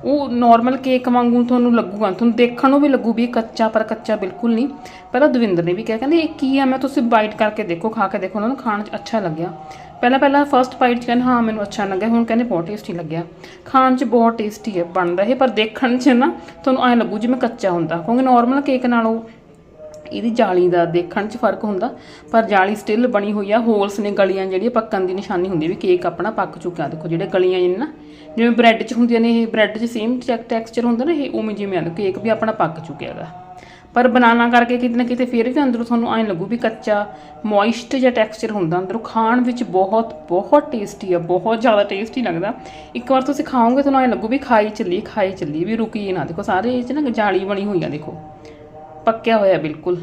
ਉਹ ਨਾਰਮਲ ਕੇਕ ਵਾਂਗੂ ਤੁਹਾਨੂੰ ਲੱਗੂਗਾ, ਤੁਹਾਨੂੰ ਦੇਖਣ ਨੂੰ ਵੀ ਲੱਗੂ ਵੀ ਕੱਚਾ, ਪਰ ਕੱਚਾ ਬਿਲਕੁਲ ਨਹੀਂ। ਪਹਿਲਾਂ ਦਵਿੰਦਰ ਨੇ ਵੀ ਕਿਹਾ, ਕਹਿੰਦੇ ਇਹ ਕੀ ਆ? ਮੈਂ ਤੁਸੀਂ ਬਾਈਟ ਕਰਕੇ ਦੇਖੋ, ਖਾ ਕੇ ਦੇਖੋ, ਉਹਨਾਂ ਨੂੰ ਖਾਣ 'ਚ ਅੱਛਾ ਲੱਗਿਆ। ਪਹਿਲਾਂ ਪਹਿਲਾਂ ਫਰਸਟ ਬਾਈਟ 'ਚ ਕਹਿੰਦੇ, ਹਾਂ, ਮੈਨੂੰ ਅੱਛਾ ਲੱਗਿਆ ਹੁਣ ਕਹਿੰਦੇ, ਬਹੁਤ ਟੇਸਟੀ ਲੱਗਿਆ। ਖਾਣ 'ਚ ਬਹੁਤ ਟੇਸਟੀ ਹੈ, ਬਣਦਾ ਇਹ, ਪਰ ਦੇਖਣ 'ਚ ਨਾ ਤੁਹਾਨੂੰ ਐਂ ਲੱਗੂ ਜਿਵੇਂ ਕੱਚਾ ਹੁੰਦਾ। ਕਿਉਂਕਿ ਨਾਰਮਲ ਕੇਕ ਨਾਲੋਂ ਇਹਦੀ ਜਾਲੀ ਦਾ ਦੇਖਣ 'ਚ ਫ਼ਰਕ ਹੁੰਦਾ, ਪਰ ਜਾਲੀ ਸਟਿਲ ਬਣੀ ਹੋਈ ਆ। ਹੋਲਸ ਨੇ ਗਲੀਆਂ ਜਿਹੜੀਆਂ ਪੱਕਣ ਦੀ ਨਿਸ਼ਾਨੀ ਹੁੰਦੀ ਵੀ ਕੇਕ ਆਪਣਾ ਪੱਕ ਚੁੱਕਿਆ। ਦੇਖੋ, ਜਿਹੜੇ ਗਲੀਆਂ ਨੇ ਨਾ, ਜਿਵੇਂ ਬ੍ਰੈਡ 'ਚ ਹੁੰਦੀਆਂ ਨੇ, ਇਹ ਬ੍ਰੈਡ 'ਚ ਸੇਮ ਟੈਕਸਚਰ ਹੁੰਦਾ ਨਾ, ਇਹ ਉਵੇਂ ਜਿਵੇਂ ਆ। ਕੇਕ ਵੀ ਆਪਣਾ ਪੱਕ ਚੁੱਕਿਆ ਹੈਗਾ। ਪਰ ਬਨਾਨਾ ਕਰਕੇ ਕਿਤੇ ਨਾ ਕਿਤੇ ਫਿਰ ਵੀ ਅੰਦਰੋਂ ਤੁਹਾਨੂੰ ਐਂ ਲੱਗੂ ਵੀ ਕੱਚਾ ਮੋਇਸਟ ਜਿਹਾ ਟੈਕਸਚਰ ਹੁੰਦਾ ਅੰਦਰੋਂ, ਖਾਣ ਵਿੱਚ ਬਹੁਤ ਬਹੁਤ ਟੇਸਟੀ ਆ, ਬਹੁਤ ਜ਼ਿਆਦਾ ਟੇਸਟੀ ਲੱਗਦਾ। ਇੱਕ ਵਾਰ ਤੁਸੀਂ ਖਾਓਗੇ ਤੁਹਾਨੂੰ ਐਂ ਲੱਗੂ ਵੀ ਖਾਈ ਚੱਲੀ ਖਾਈ ਚੱਲੀ, ਵੀ ਰੁਕੀ ਨਾ। ਦੇਖੋ ਸਾਰੇ ਇਹ 'ਚ ਨਾ ਜਾਲੀ ਬਣੀ ਹੋਈ ਆ, ਦੇਖੋ। ਪੱਕਿਆ ਹੋਇਆ ਬਿਲਕੁਲ।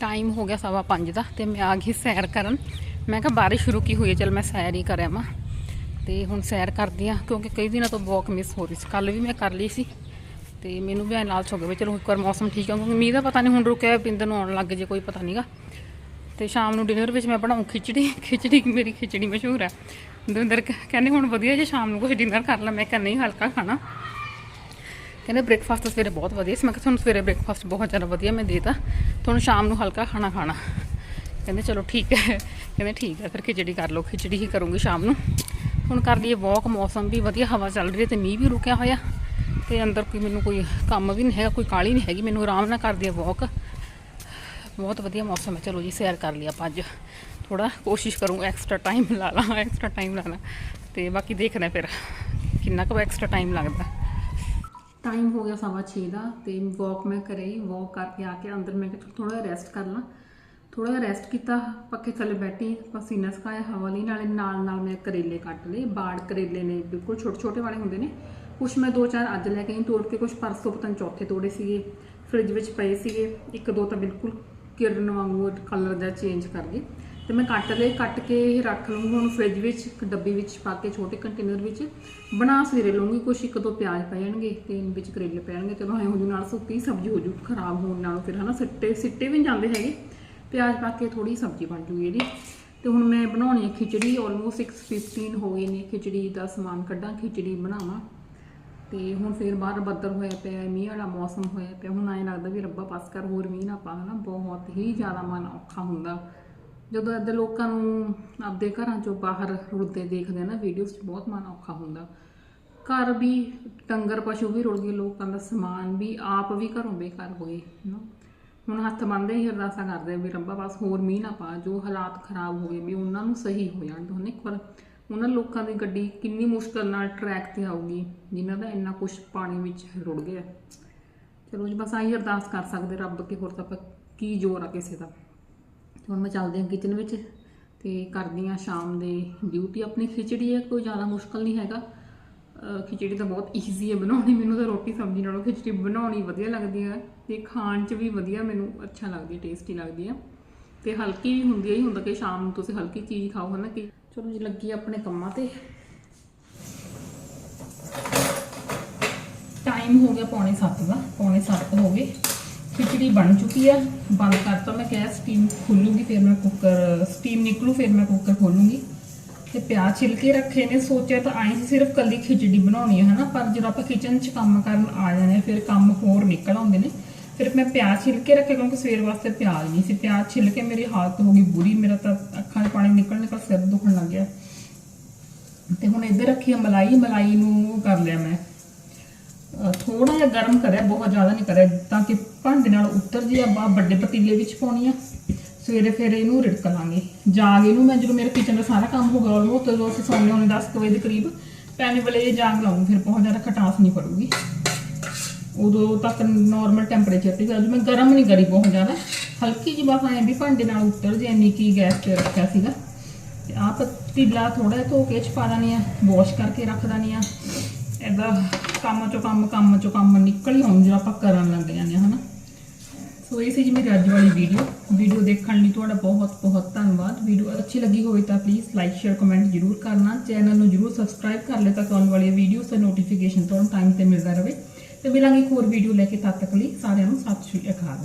ਟਾਈਮ ਹੋ ਗਿਆ ਸਵਾ ਪੰਜ ਦਾ ਤੇ ਮੈਂ ਆ ਗਈ ਸੈਰ ਕਰਨ। ਮੈਂ ਕਿਹਾ ਬਾਰਿਸ਼ ਰੁਕੀ ਹੋਈ ਹੈ ਚਲ ਮੈਂ ਸੈਰ ਹੀ ਕਰਿਆ ਮਾ ਤੇ ਹੁਣ ਸੈਰ ਕਰਦੀ ਆ, ਕਿਉਂਕਿ ਕਈ ਦਿਨਾਂ ਤੋਂ ਵਾਕ ਮਿਸ ਹੋ ਰਹੀ ਸੀ। ਕੱਲ ਵੀ ਮੈਂ ਕਰ ਲਈ ਸੀ। ਤੇ ਮੈਨੂੰ ਵੀ ਐਂ ਲਾਲਚ ਹੋ ਗਿਆ ਵੀ ਚਲੋ ਇੱਕ ਵਾਰ ਮੌਸਮ ਠੀਕ ਆ, ਕਿਉਂਕਿ ਮੀਂਹ ਦਾ ਪਤਾ ਨਹੀਂ ਹੁਣ ਰੁਕਿਆ ਪਿੰਦਰ ਨੂੰ ਆਉਣ ਲੱਗ ਜੇ, ਕੋਈ ਪਤਾ ਨਹੀਂਗਾ। ਤੇ ਸ਼ਾਮ ਨੂੰ ਡਿਨਰ ਵਿੱਚ ਮੈਂ ਬਣਾਉਂ ਖਿਚੜੀ ਖਿਚੜੀ ਮੇਰੀ ਖਿਚੜੀ ਮਸ਼ਹੂਰ ਹੈ ਦਵਿੰਦਰ ਕਹਿੰਦੇ ਹੁਣ ਵਧੀਆ ਜੇ, ਸ਼ਾਮ ਨੂੰ ਕੁਝ ਡਿਨਰ ਕਰ ਲਾ, ਮੈਂ ਕਿਹਾ ਨਹੀਂ, ਹਲਕਾ ਖਾਣਾ। ਕਹਿੰਦੇ ਬ੍ਰੇਕਫਾਸਟ ਸਵੇਰੇ ਬਹੁਤ ਵਧੀਆ ਸੀ, ਮੈਂ ਕਿਹਾ ਤੁਹਾਨੂੰ ਸਵੇਰੇ ਬ੍ਰੇਕਫਾਸਟ ਬਹੁਤ ਜ਼ਿਆਦਾ ਵਧੀਆ ਮੈਂ ਦੇਤਾ, ਤੁਹਾਨੂੰ ਸ਼ਾਮ ਨੂੰ ਹਲਕਾ ਖਾਣਾ ਖਾਣਾ। ਕਹਿੰਦੇ ਚਲੋ ਠੀਕ ਹੈ, ਕਹਿੰਦੇ ਠੀਕ ਹੈ, ਫਿਰ ਖਿਚੜੀ ਕਰ ਲਓ, ਖਿਚੜੀ ਹੀ ਕਰੂੰਗੀ ਸ਼ਾਮ ਨੂੰ। ਹੁਣ ਕਰ ਲਈਏ ਵਾਕ ਮੌਸਮ ਵੀ ਵਧੀਆ, ਹਵਾ ਚੱਲ ਰਹੀ ਹੈ ਤੇ ਮੀਂਹ ਵੀ ਰੁਕਿਆ ਹੋਇਆ। ਤੇ ਅੰਦਰ ਕੋਈ ਮੈਨੂੰ ਕੋਈ ਕੰਮ ਵੀ ਨਹੀਂ ਹੈਗਾ, ਕੋਈ ਕਾਲੀ ਨਹੀਂ ਹੈਗੀ, ਮੈਨੂੰ ਆਰਾਮ ਨਾਲ ਕਰਦੀ ਆ ਵਾਕ ਬਹੁਤ ਵਧੀਆ ਮੌਸਮ ਹੈ। ਚਲੋ ਜੀ, ਸੈਰ ਕਰ ਲਈ ਆਪਾਂ ਅੱਜ। ਥੋੜਾ ਕੋਸ਼ਿਸ਼ ਕਰੂੰ ਐਕਸਟਰਾ ਟਾਈਮ ਲਾ ਲਾਂ ਐਕਸਟਰਾ ਟਾਈਮ ਲਾ ਲਾਂ ਤੇ ਬਾਕੀ ਦੇਖਦੇ ਹਾਂ ਫਿਰ, ਕਿੰਨਾ ਕੁ ਐਕਸਟਰਾ ਟਾਈਮ ਲੱਗਦਾ। ਟਾਈਮ ਹੋ ਗਿਆ ਸਵਾ 6 ਦਾ, ਤੇ ਵਾਕ ਮੈਂ ਕਰੇ ਵਾਕ ਕਰਕੇ ਆ ਕੇ ਅੰਦਰ ਮੈਂ ਕਿਹਾ ਥੋੜਾ ਜਿਹਾ ਰੈਸਟ ਕਰ ਲਾਂ। ਥੋੜਾ ਜਿਹਾ ਰੈਸਟ ਕੀਤਾ, ਪੱਖੇ ਥੱਲੇ ਬੈਠੀ, ਪਸੀਨਾ ਸੁਕਾਇਆ ਹਵਾ ਲਈ, ਨਾਲੇ ਨਾਲ ਨਾਲ ਮੈਂ ਕਰੇਲੇ ਕੱਟ ਲਏ, ਬਾੜ ਕਰੇਲੇ ਨੇ, ਬਿਲਕੁਲ ਛੋਟੇ ਛੋਟੇ ਵਾਲੇ ਹੁੰਦੇ ਨੇ। ਕੁਛ ਮੈਂ ਦੋ ਚਾਰ ਅੱਜ ਲੈ ਕੇ ਆਈ, ਤੋੜ ਕੇ ਕੁਛ ਪਰਸੋਂ ਪਤਨ ਚੌਥੇ ਤੋੜੇ ਸੀਗੇ ਫ੍ਰਿਜ ਵਿੱਚ ਪਏ ਸੀਗੇ, ਇੱਕ ਦੋ ਤਾਂ ਬਿਲਕੁਲ ਕਿਰਨ ਵਾਂਗੂ ਕਲਰ ਦਾ ਚੇਂਜ ਕਰ ਗਏ। ਤੇ ਮੈਂ ਕੱਟ ਲਏ, ਕੱਟ ਕੇ ਇਹ ਰੱਖ ਲੂੰਗੀ ਹੁਣ ਫ੍ਰਿਜ ਵਿੱਚ, ਇੱਕ ਡੱਬੀ ਵਿੱਚ ਪਾ ਕੇ ਛੋਟੇ ਕੰਟੇਨਰ ਵਿੱਚ, ਬਣਾ ਸਵੇਰੇ ਲੂੰਗੀ ਕੁਛ ਇੱਕ ਦੋ ਪਿਆਜ਼ ਪੈ ਜਾਣਗੇ, ਤੇ ਵਿੱਚ ਕਰੇਲੇ ਪੈ ਜਾਣਗੇ, ਚਲੋ ਐਂ ਹੋ ਜੂ ਨਾਲ ਸੁੱਕੀ ਸਬਜ਼ੀ ਹੋ ਜੂ, ਖਰਾਬ ਹੋਣ ਨਾਲੋਂ ਫਿਰ ਹਨਾ, ਸਿੱਟੇ ਸਿੱਟੇ ਵੀ ਨੀ ਜਾਂਦੇ ਹੈਗੇ। ਪਿਆਜ਼ ਪਾ ਕੇ ਥੋੜੀ ਸਬਜ਼ੀ ਬਣ ਜੂਗੀ ਇਹਦੀ। ਤੇ ਹੁਣ ਮੈਂ ਬਣਾਉਣੀ ਹੈ ਖਿਚੜੀ ਆਲਮੋਸਟ 6:15 ਹੋ ਗਏ ਨੇ, ਖਿਚੜੀ ਦਾ ਸਮਾਨ ਕੱਢਾਂ, ਖਿਚੜੀ ਬਣਾਵਾਂ। ਤੇ ਹੁਣ ਫੇਰ ਬਾਹਰ ਬੱਦਲ ਹੋਇਆ ਪਿਆ ਮੀਂਹ ਵਾਲਾ ਮੌਸਮ ਹੋਇਆ ਪਿਆ, ਹੁਣ ਐਂ ਲੱਗਦਾ ਵੀ ਰੱਬਾ ਪਾਸ ਕਰ, ਹੋਰ ਮੀਂਹ ਨਾ ਪਾ, ਹਨਾ, ਬਹੁਤ ਹੀ ਜ਼ਿਆਦਾ ਮਨ ਔਖਾ ਹੁੰਦਾ। ਜਦੋਂ ਇੱਦਾਂ ਲੋਕਾਂ ਨੂੰ ਆਪਦੇ ਘਰਾਂ ਚੋਂ ਬਾਹਰ ਰੁੜਦੇ ਦੇਖਦੇ ਨਾ ਵੀਡੀਓਜ਼ 'ਚ ਬਹੁਤ ਮਨ ਔਖਾ ਹੁੰਦਾ। ਘਰ ਵੀ ਡੰਗਰ ਪਸ਼ੂ ਵੀ ਰੁੜ ਗਏ, ਲੋਕਾਂ ਦਾ ਸਮਾਨ ਵੀ ਆਪ ਵੀ ਘਰੋਂ ਬੇਕਾਰ ਹੋਏ ਨਾ ਹੁਣ ਹੱਥ ਬੰਨਦੇ ਹੀ ਅਰਦਾਸਾਂ ਕਰਦੇ ਵੀ ਰੱਬਾ ਬਸ ਹੋਰ ਮੀਂਹ ਨਾ ਪਾ, ਜੋ ਹਾਲਾਤ ਖਰਾਬ ਹੋ ਗਏ ਵੀ ਉਹਨਾਂ ਨੂੰ ਸਹੀ ਹੋ ਜਾਣ ਦੋ ਇੱਕ ਵਾਰ ਉਹਨਾਂ ਲੋਕਾਂ ਦੀ ਗੱਡੀ ਕਿੰਨੀ ਮੁਸ਼ਕਲ ਨਾਲ ਟਰੈਕ ਤੇ ਆਊਗੀ, ਜਿਨ੍ਹਾਂ ਦਾ ਇੰਨਾ ਕੁਝ ਪਾਣੀ ਵਿੱਚ ਰੁੜ ਗਿਆ। ਚਲੋ ਜੀ, ਬਸ ਆਹੀ ਅਰਦਾਸ ਕਰ ਸਕਦੇ ਰੱਬ ਅੱਗੇ, ਹੋਰ ਤਾਂ ਆਪਾਂ ਕੀ ਜ਼ੋਰ ਆ ਕਿਸੇ ਦਾ। ਤੇ ਹੁਣ ਮੈਂ ਚੱਲਦੀ ਹਾਂ ਕਿਚਨ ਵਿੱਚ ਤੇ ਕਰਦੀ ਹਾਂ ਸ਼ਾਮ ਦੇ ਡਿਊਟੀ ਆਪਣੀ ਖਿਚੜੀ ਹੈ, ਕੋਈ ਜ਼ਿਆਦਾ ਮੁਸ਼ਕਲ ਨਹੀਂ ਹੈਗਾ। ਖਿਚੜੀ ਤਾਂ ਬਹੁਤ ਈਜ਼ੀ ਹੈ ਬਣਾਉਣੀ, ਮੈਨੂੰ ਤਾਂ ਰੋਟੀ ਸਬਜ਼ੀ ਨਾਲੋਂ ਖਿਚੜੀ ਬਣਾਉਣੀ ਵਧੀਆ ਲੱਗਦੀ ਹੈ ਤੇ ਖਾਣ 'ਚ ਵੀ ਵਧੀਆ ਮੈਨੂੰ ਅੱਛਾ ਲੱਗਦੀ ਹੈ ਟੇਸਟੀ ਲੱਗਦੀ ਹੈ। ਤੇ ਹਲਕੀ ਵੀ ਹੁੰਦੀ ਹੈ ਹੀ ਹੁੰਦਾ ਕਿ ਸ਼ਾਮ ਨੂੰ ਤੁਸੀਂ ਹਲਕੀ ਚੀਜ਼ ਖਾਓ, ਹਨਾ ਕਿ ਚਲੋ ਜੀ, ਲੱਗੀ ਆਪਣੇ ਕੰਮਾਂ ਤੇ। ਟਾਈਮ ਹੋ ਗਿਆ ਪੌਣੇ 7 ਦਾ, ਪੌਣੇ 7 ਹੋ ਗਏ। ਖਿਚੜੀ ਬਣ ਚੁੱਕੀ ਆ, ਬੰਦ ਕਰਤਾ ਮੈਂ ਗੈਸ ਸਟੀਮ ਖੋਲੂੰਗੀ, ਫਿਰ ਮੈਂ ਕੁੱਕਰ ਸਟੀਮ ਨਿਕਲੂ, ਫਿਰ ਮੈਂ ਕੁੱਕਰ ਖੋਲੂੰਗੀ। ਤੇ ਪਿਆਜ਼ ਛਿਲ ਕੇ ਰੱਖੇ ਨੇ, ਸੋਚਿਆ ਤਾਂ ਆਈ ਸੀ ਸਿਰਫ ਕੱਲੀ ਖਿਚੜੀ ਬਣਾਉਣੀ ਹੈ ਹਨਾ, ਪਰ ਜਦੋਂ ਆਪਾਂ ਕਿਚਨ 'ਚ ਕੰਮ ਕਰਨ ਆ ਜਾਂਦੇ ਫਿਰ ਕੰਮ ਹੋਰ ਨਿਕਲ ਆਉਂਦੇ ਨੇ। ਫਿਰ ਮੈਂ ਪਿਆਜ਼ ਛਿਲ ਕੇ ਰੱਖਿਆ ਕਿਉਂਕਿ ਸਵੇਰ ਵਾਸਤੇ ਪਿਆਜ਼ ਨਹੀਂ ਸੀ। ਪਿਆਜ਼ ਛਿਲ ਕੇ ਮੇਰੀ ਹਾਲਤ ਹੋ ਗਈ ਬੁਰੀ, ਮੇਰਾ ਤਾਂ ਅੱਖਾਂ 'ਚ ਪਾਣੀ ਨਿਕਲ ਨਿਕਲ ਸਿਰ ਦੁਖਣ ਲੱਗ ਗਿਆ। ਤੇ ਹੁਣ ਇੱਧਰ ਰੱਖੀ ਮਲਾਈ ਮਲਾਈ ਨੂੰ ਕਰ ਲਿਆ ਮੈਂ। ਥੋੜਾ ਜਿਹਾ ਗਰਮ ਕਰਿਆ, ਬਹੁਤ ਜ਼ਿਆਦਾ ਨਹੀਂ ਕਰਿਆ, ਤਾਂ ਕਿ ਭਾਂਡੇ ਨਾਲ ਉੱਤਰ ਜੀ ਆਪਾਂ ਵੱਡੇ ਪਤੀਲੇ ਵਿੱਚ ਪਾਉਣੀ ਆ। ਸਵੇਰੇ ਫਿਰ ਇਹਨੂੰ ਰਿੜਕ ਲਾਂਗੇ। ਜਾਗ ਇਹਨੂੰ ਮੈਂ ਜਦੋਂ ਮੇਰੇ ਕਿਚਨ ਦਾ ਸਾਰਾ ਕੰਮ ਹੋ ਗਿਆ ਆਲਮੋਸਟ ਜਦੋਂ ਅਸੀਂ ਸੌਂਦੇ ਹੁੰਦੇ 10 ਕੁ ਵਜੇ ਦੇ ਕਰੀਬ। ਪੈਣੇ ਵਾਲੇ ਇਹ ਜਾਗ ਲਾਉਂ ਫਿਰ ਬਹੁਤ ਜ਼ਿਆਦਾ ਖਟਾਸ ਨਹੀਂ ਪੜੂਗੀ। ਉਦੋਂ ਤੱਕ ਨਾਰਮਲ ਟੈਂਪਰੇਚਰ ਤੇ ਜਦੋਂ ਮੈਂ ਗਰਮ ਨਹੀਂ ਕਰੀ ਬਹੁਤ ਜ਼ਿਆਦਾ, ਹਲਕੀ ਜਿਹੀ ਬਸ ਐਂ ਵੀ ਭਾਂਡੇ ਨਾਲ ਉੱਤਰ ਜੇ, ਇੰਨੀ ਕੀ ਗੈਸ ਤੇ ਰੱਖਿਆ ਸੀਗਾ। ਤੇ ਆਹ ਪਤੀਲਾ ਥੋੜਾ ਜਿਹਾ ਧੋ ਕੇ ਚ ਪਾ ਦੇਣੀ ਆ ਵਾਸ਼ ਕਰਕੇ ਰੱਖ ਦੇਣੀ ਆ। ਇਹਦਾ ਕੰਮ ਚੋਂ ਕੰਮ ਕੰਮ ਚੋਂ ਕੰਮ ਨਿਕਲ ਹੀ ਆਉਂ ਜਦੋਂ ਆਪਾਂ ਕਰਨ ਲੱਗ ਜਾਂਦੇ ਹਾਂ, ਹਨਾ। ਸੋ ਇਹ ਸੀ ਜੀ ਮੇਰੀ ਅੱਜ ਵਾਲੀ ਵੀਡੀਓ ਵੀਡੀਓ ਦੇਖਣ ਲਈ ਤੁਹਾਡਾ ਬਹੁਤ ਬਹੁਤ ਧੰਨਵਾਦ। ਵੀਡੀਓ ਅੱਛੀ ਲੱਗੀ ਹੋਵੇ ਤਾਂ ਪਲੀਜ਼ ਲਾਈਕ ਸ਼ੇਅਰ ਕਮੈਂਟ ਜ਼ਰੂਰ ਕਰਨਾ। ਚੈਨਲ ਨੂੰ ਜ਼ਰੂਰ ਸਬਸਕ੍ਰਾਈਬ ਕਰ ਲਿਓ ਤਾਂ ਆਉਣ ਵਾਲੀ ਵੀਡੀਓਜ਼ ਦਾ ਨੋਟੀਫਿਕੇਸ਼ਨ ਤੁਹਾਨੂੰ ਟਾਈਮ ਤੇ ਮਿਲਦਾ ਰਹੇ। ਤੇ ਮਿਲਾਂਗੇ ਇੱਕ ਹੋਰ ਵੀਡੀਓ ਲੈ ਕੇ ਤਦ ਤੱਕ ਲਈ ਸਾਰਿਆਂ ਨੂੰ ਸਤਿ ਸ਼੍ਰੀ ਅਕਾਲ।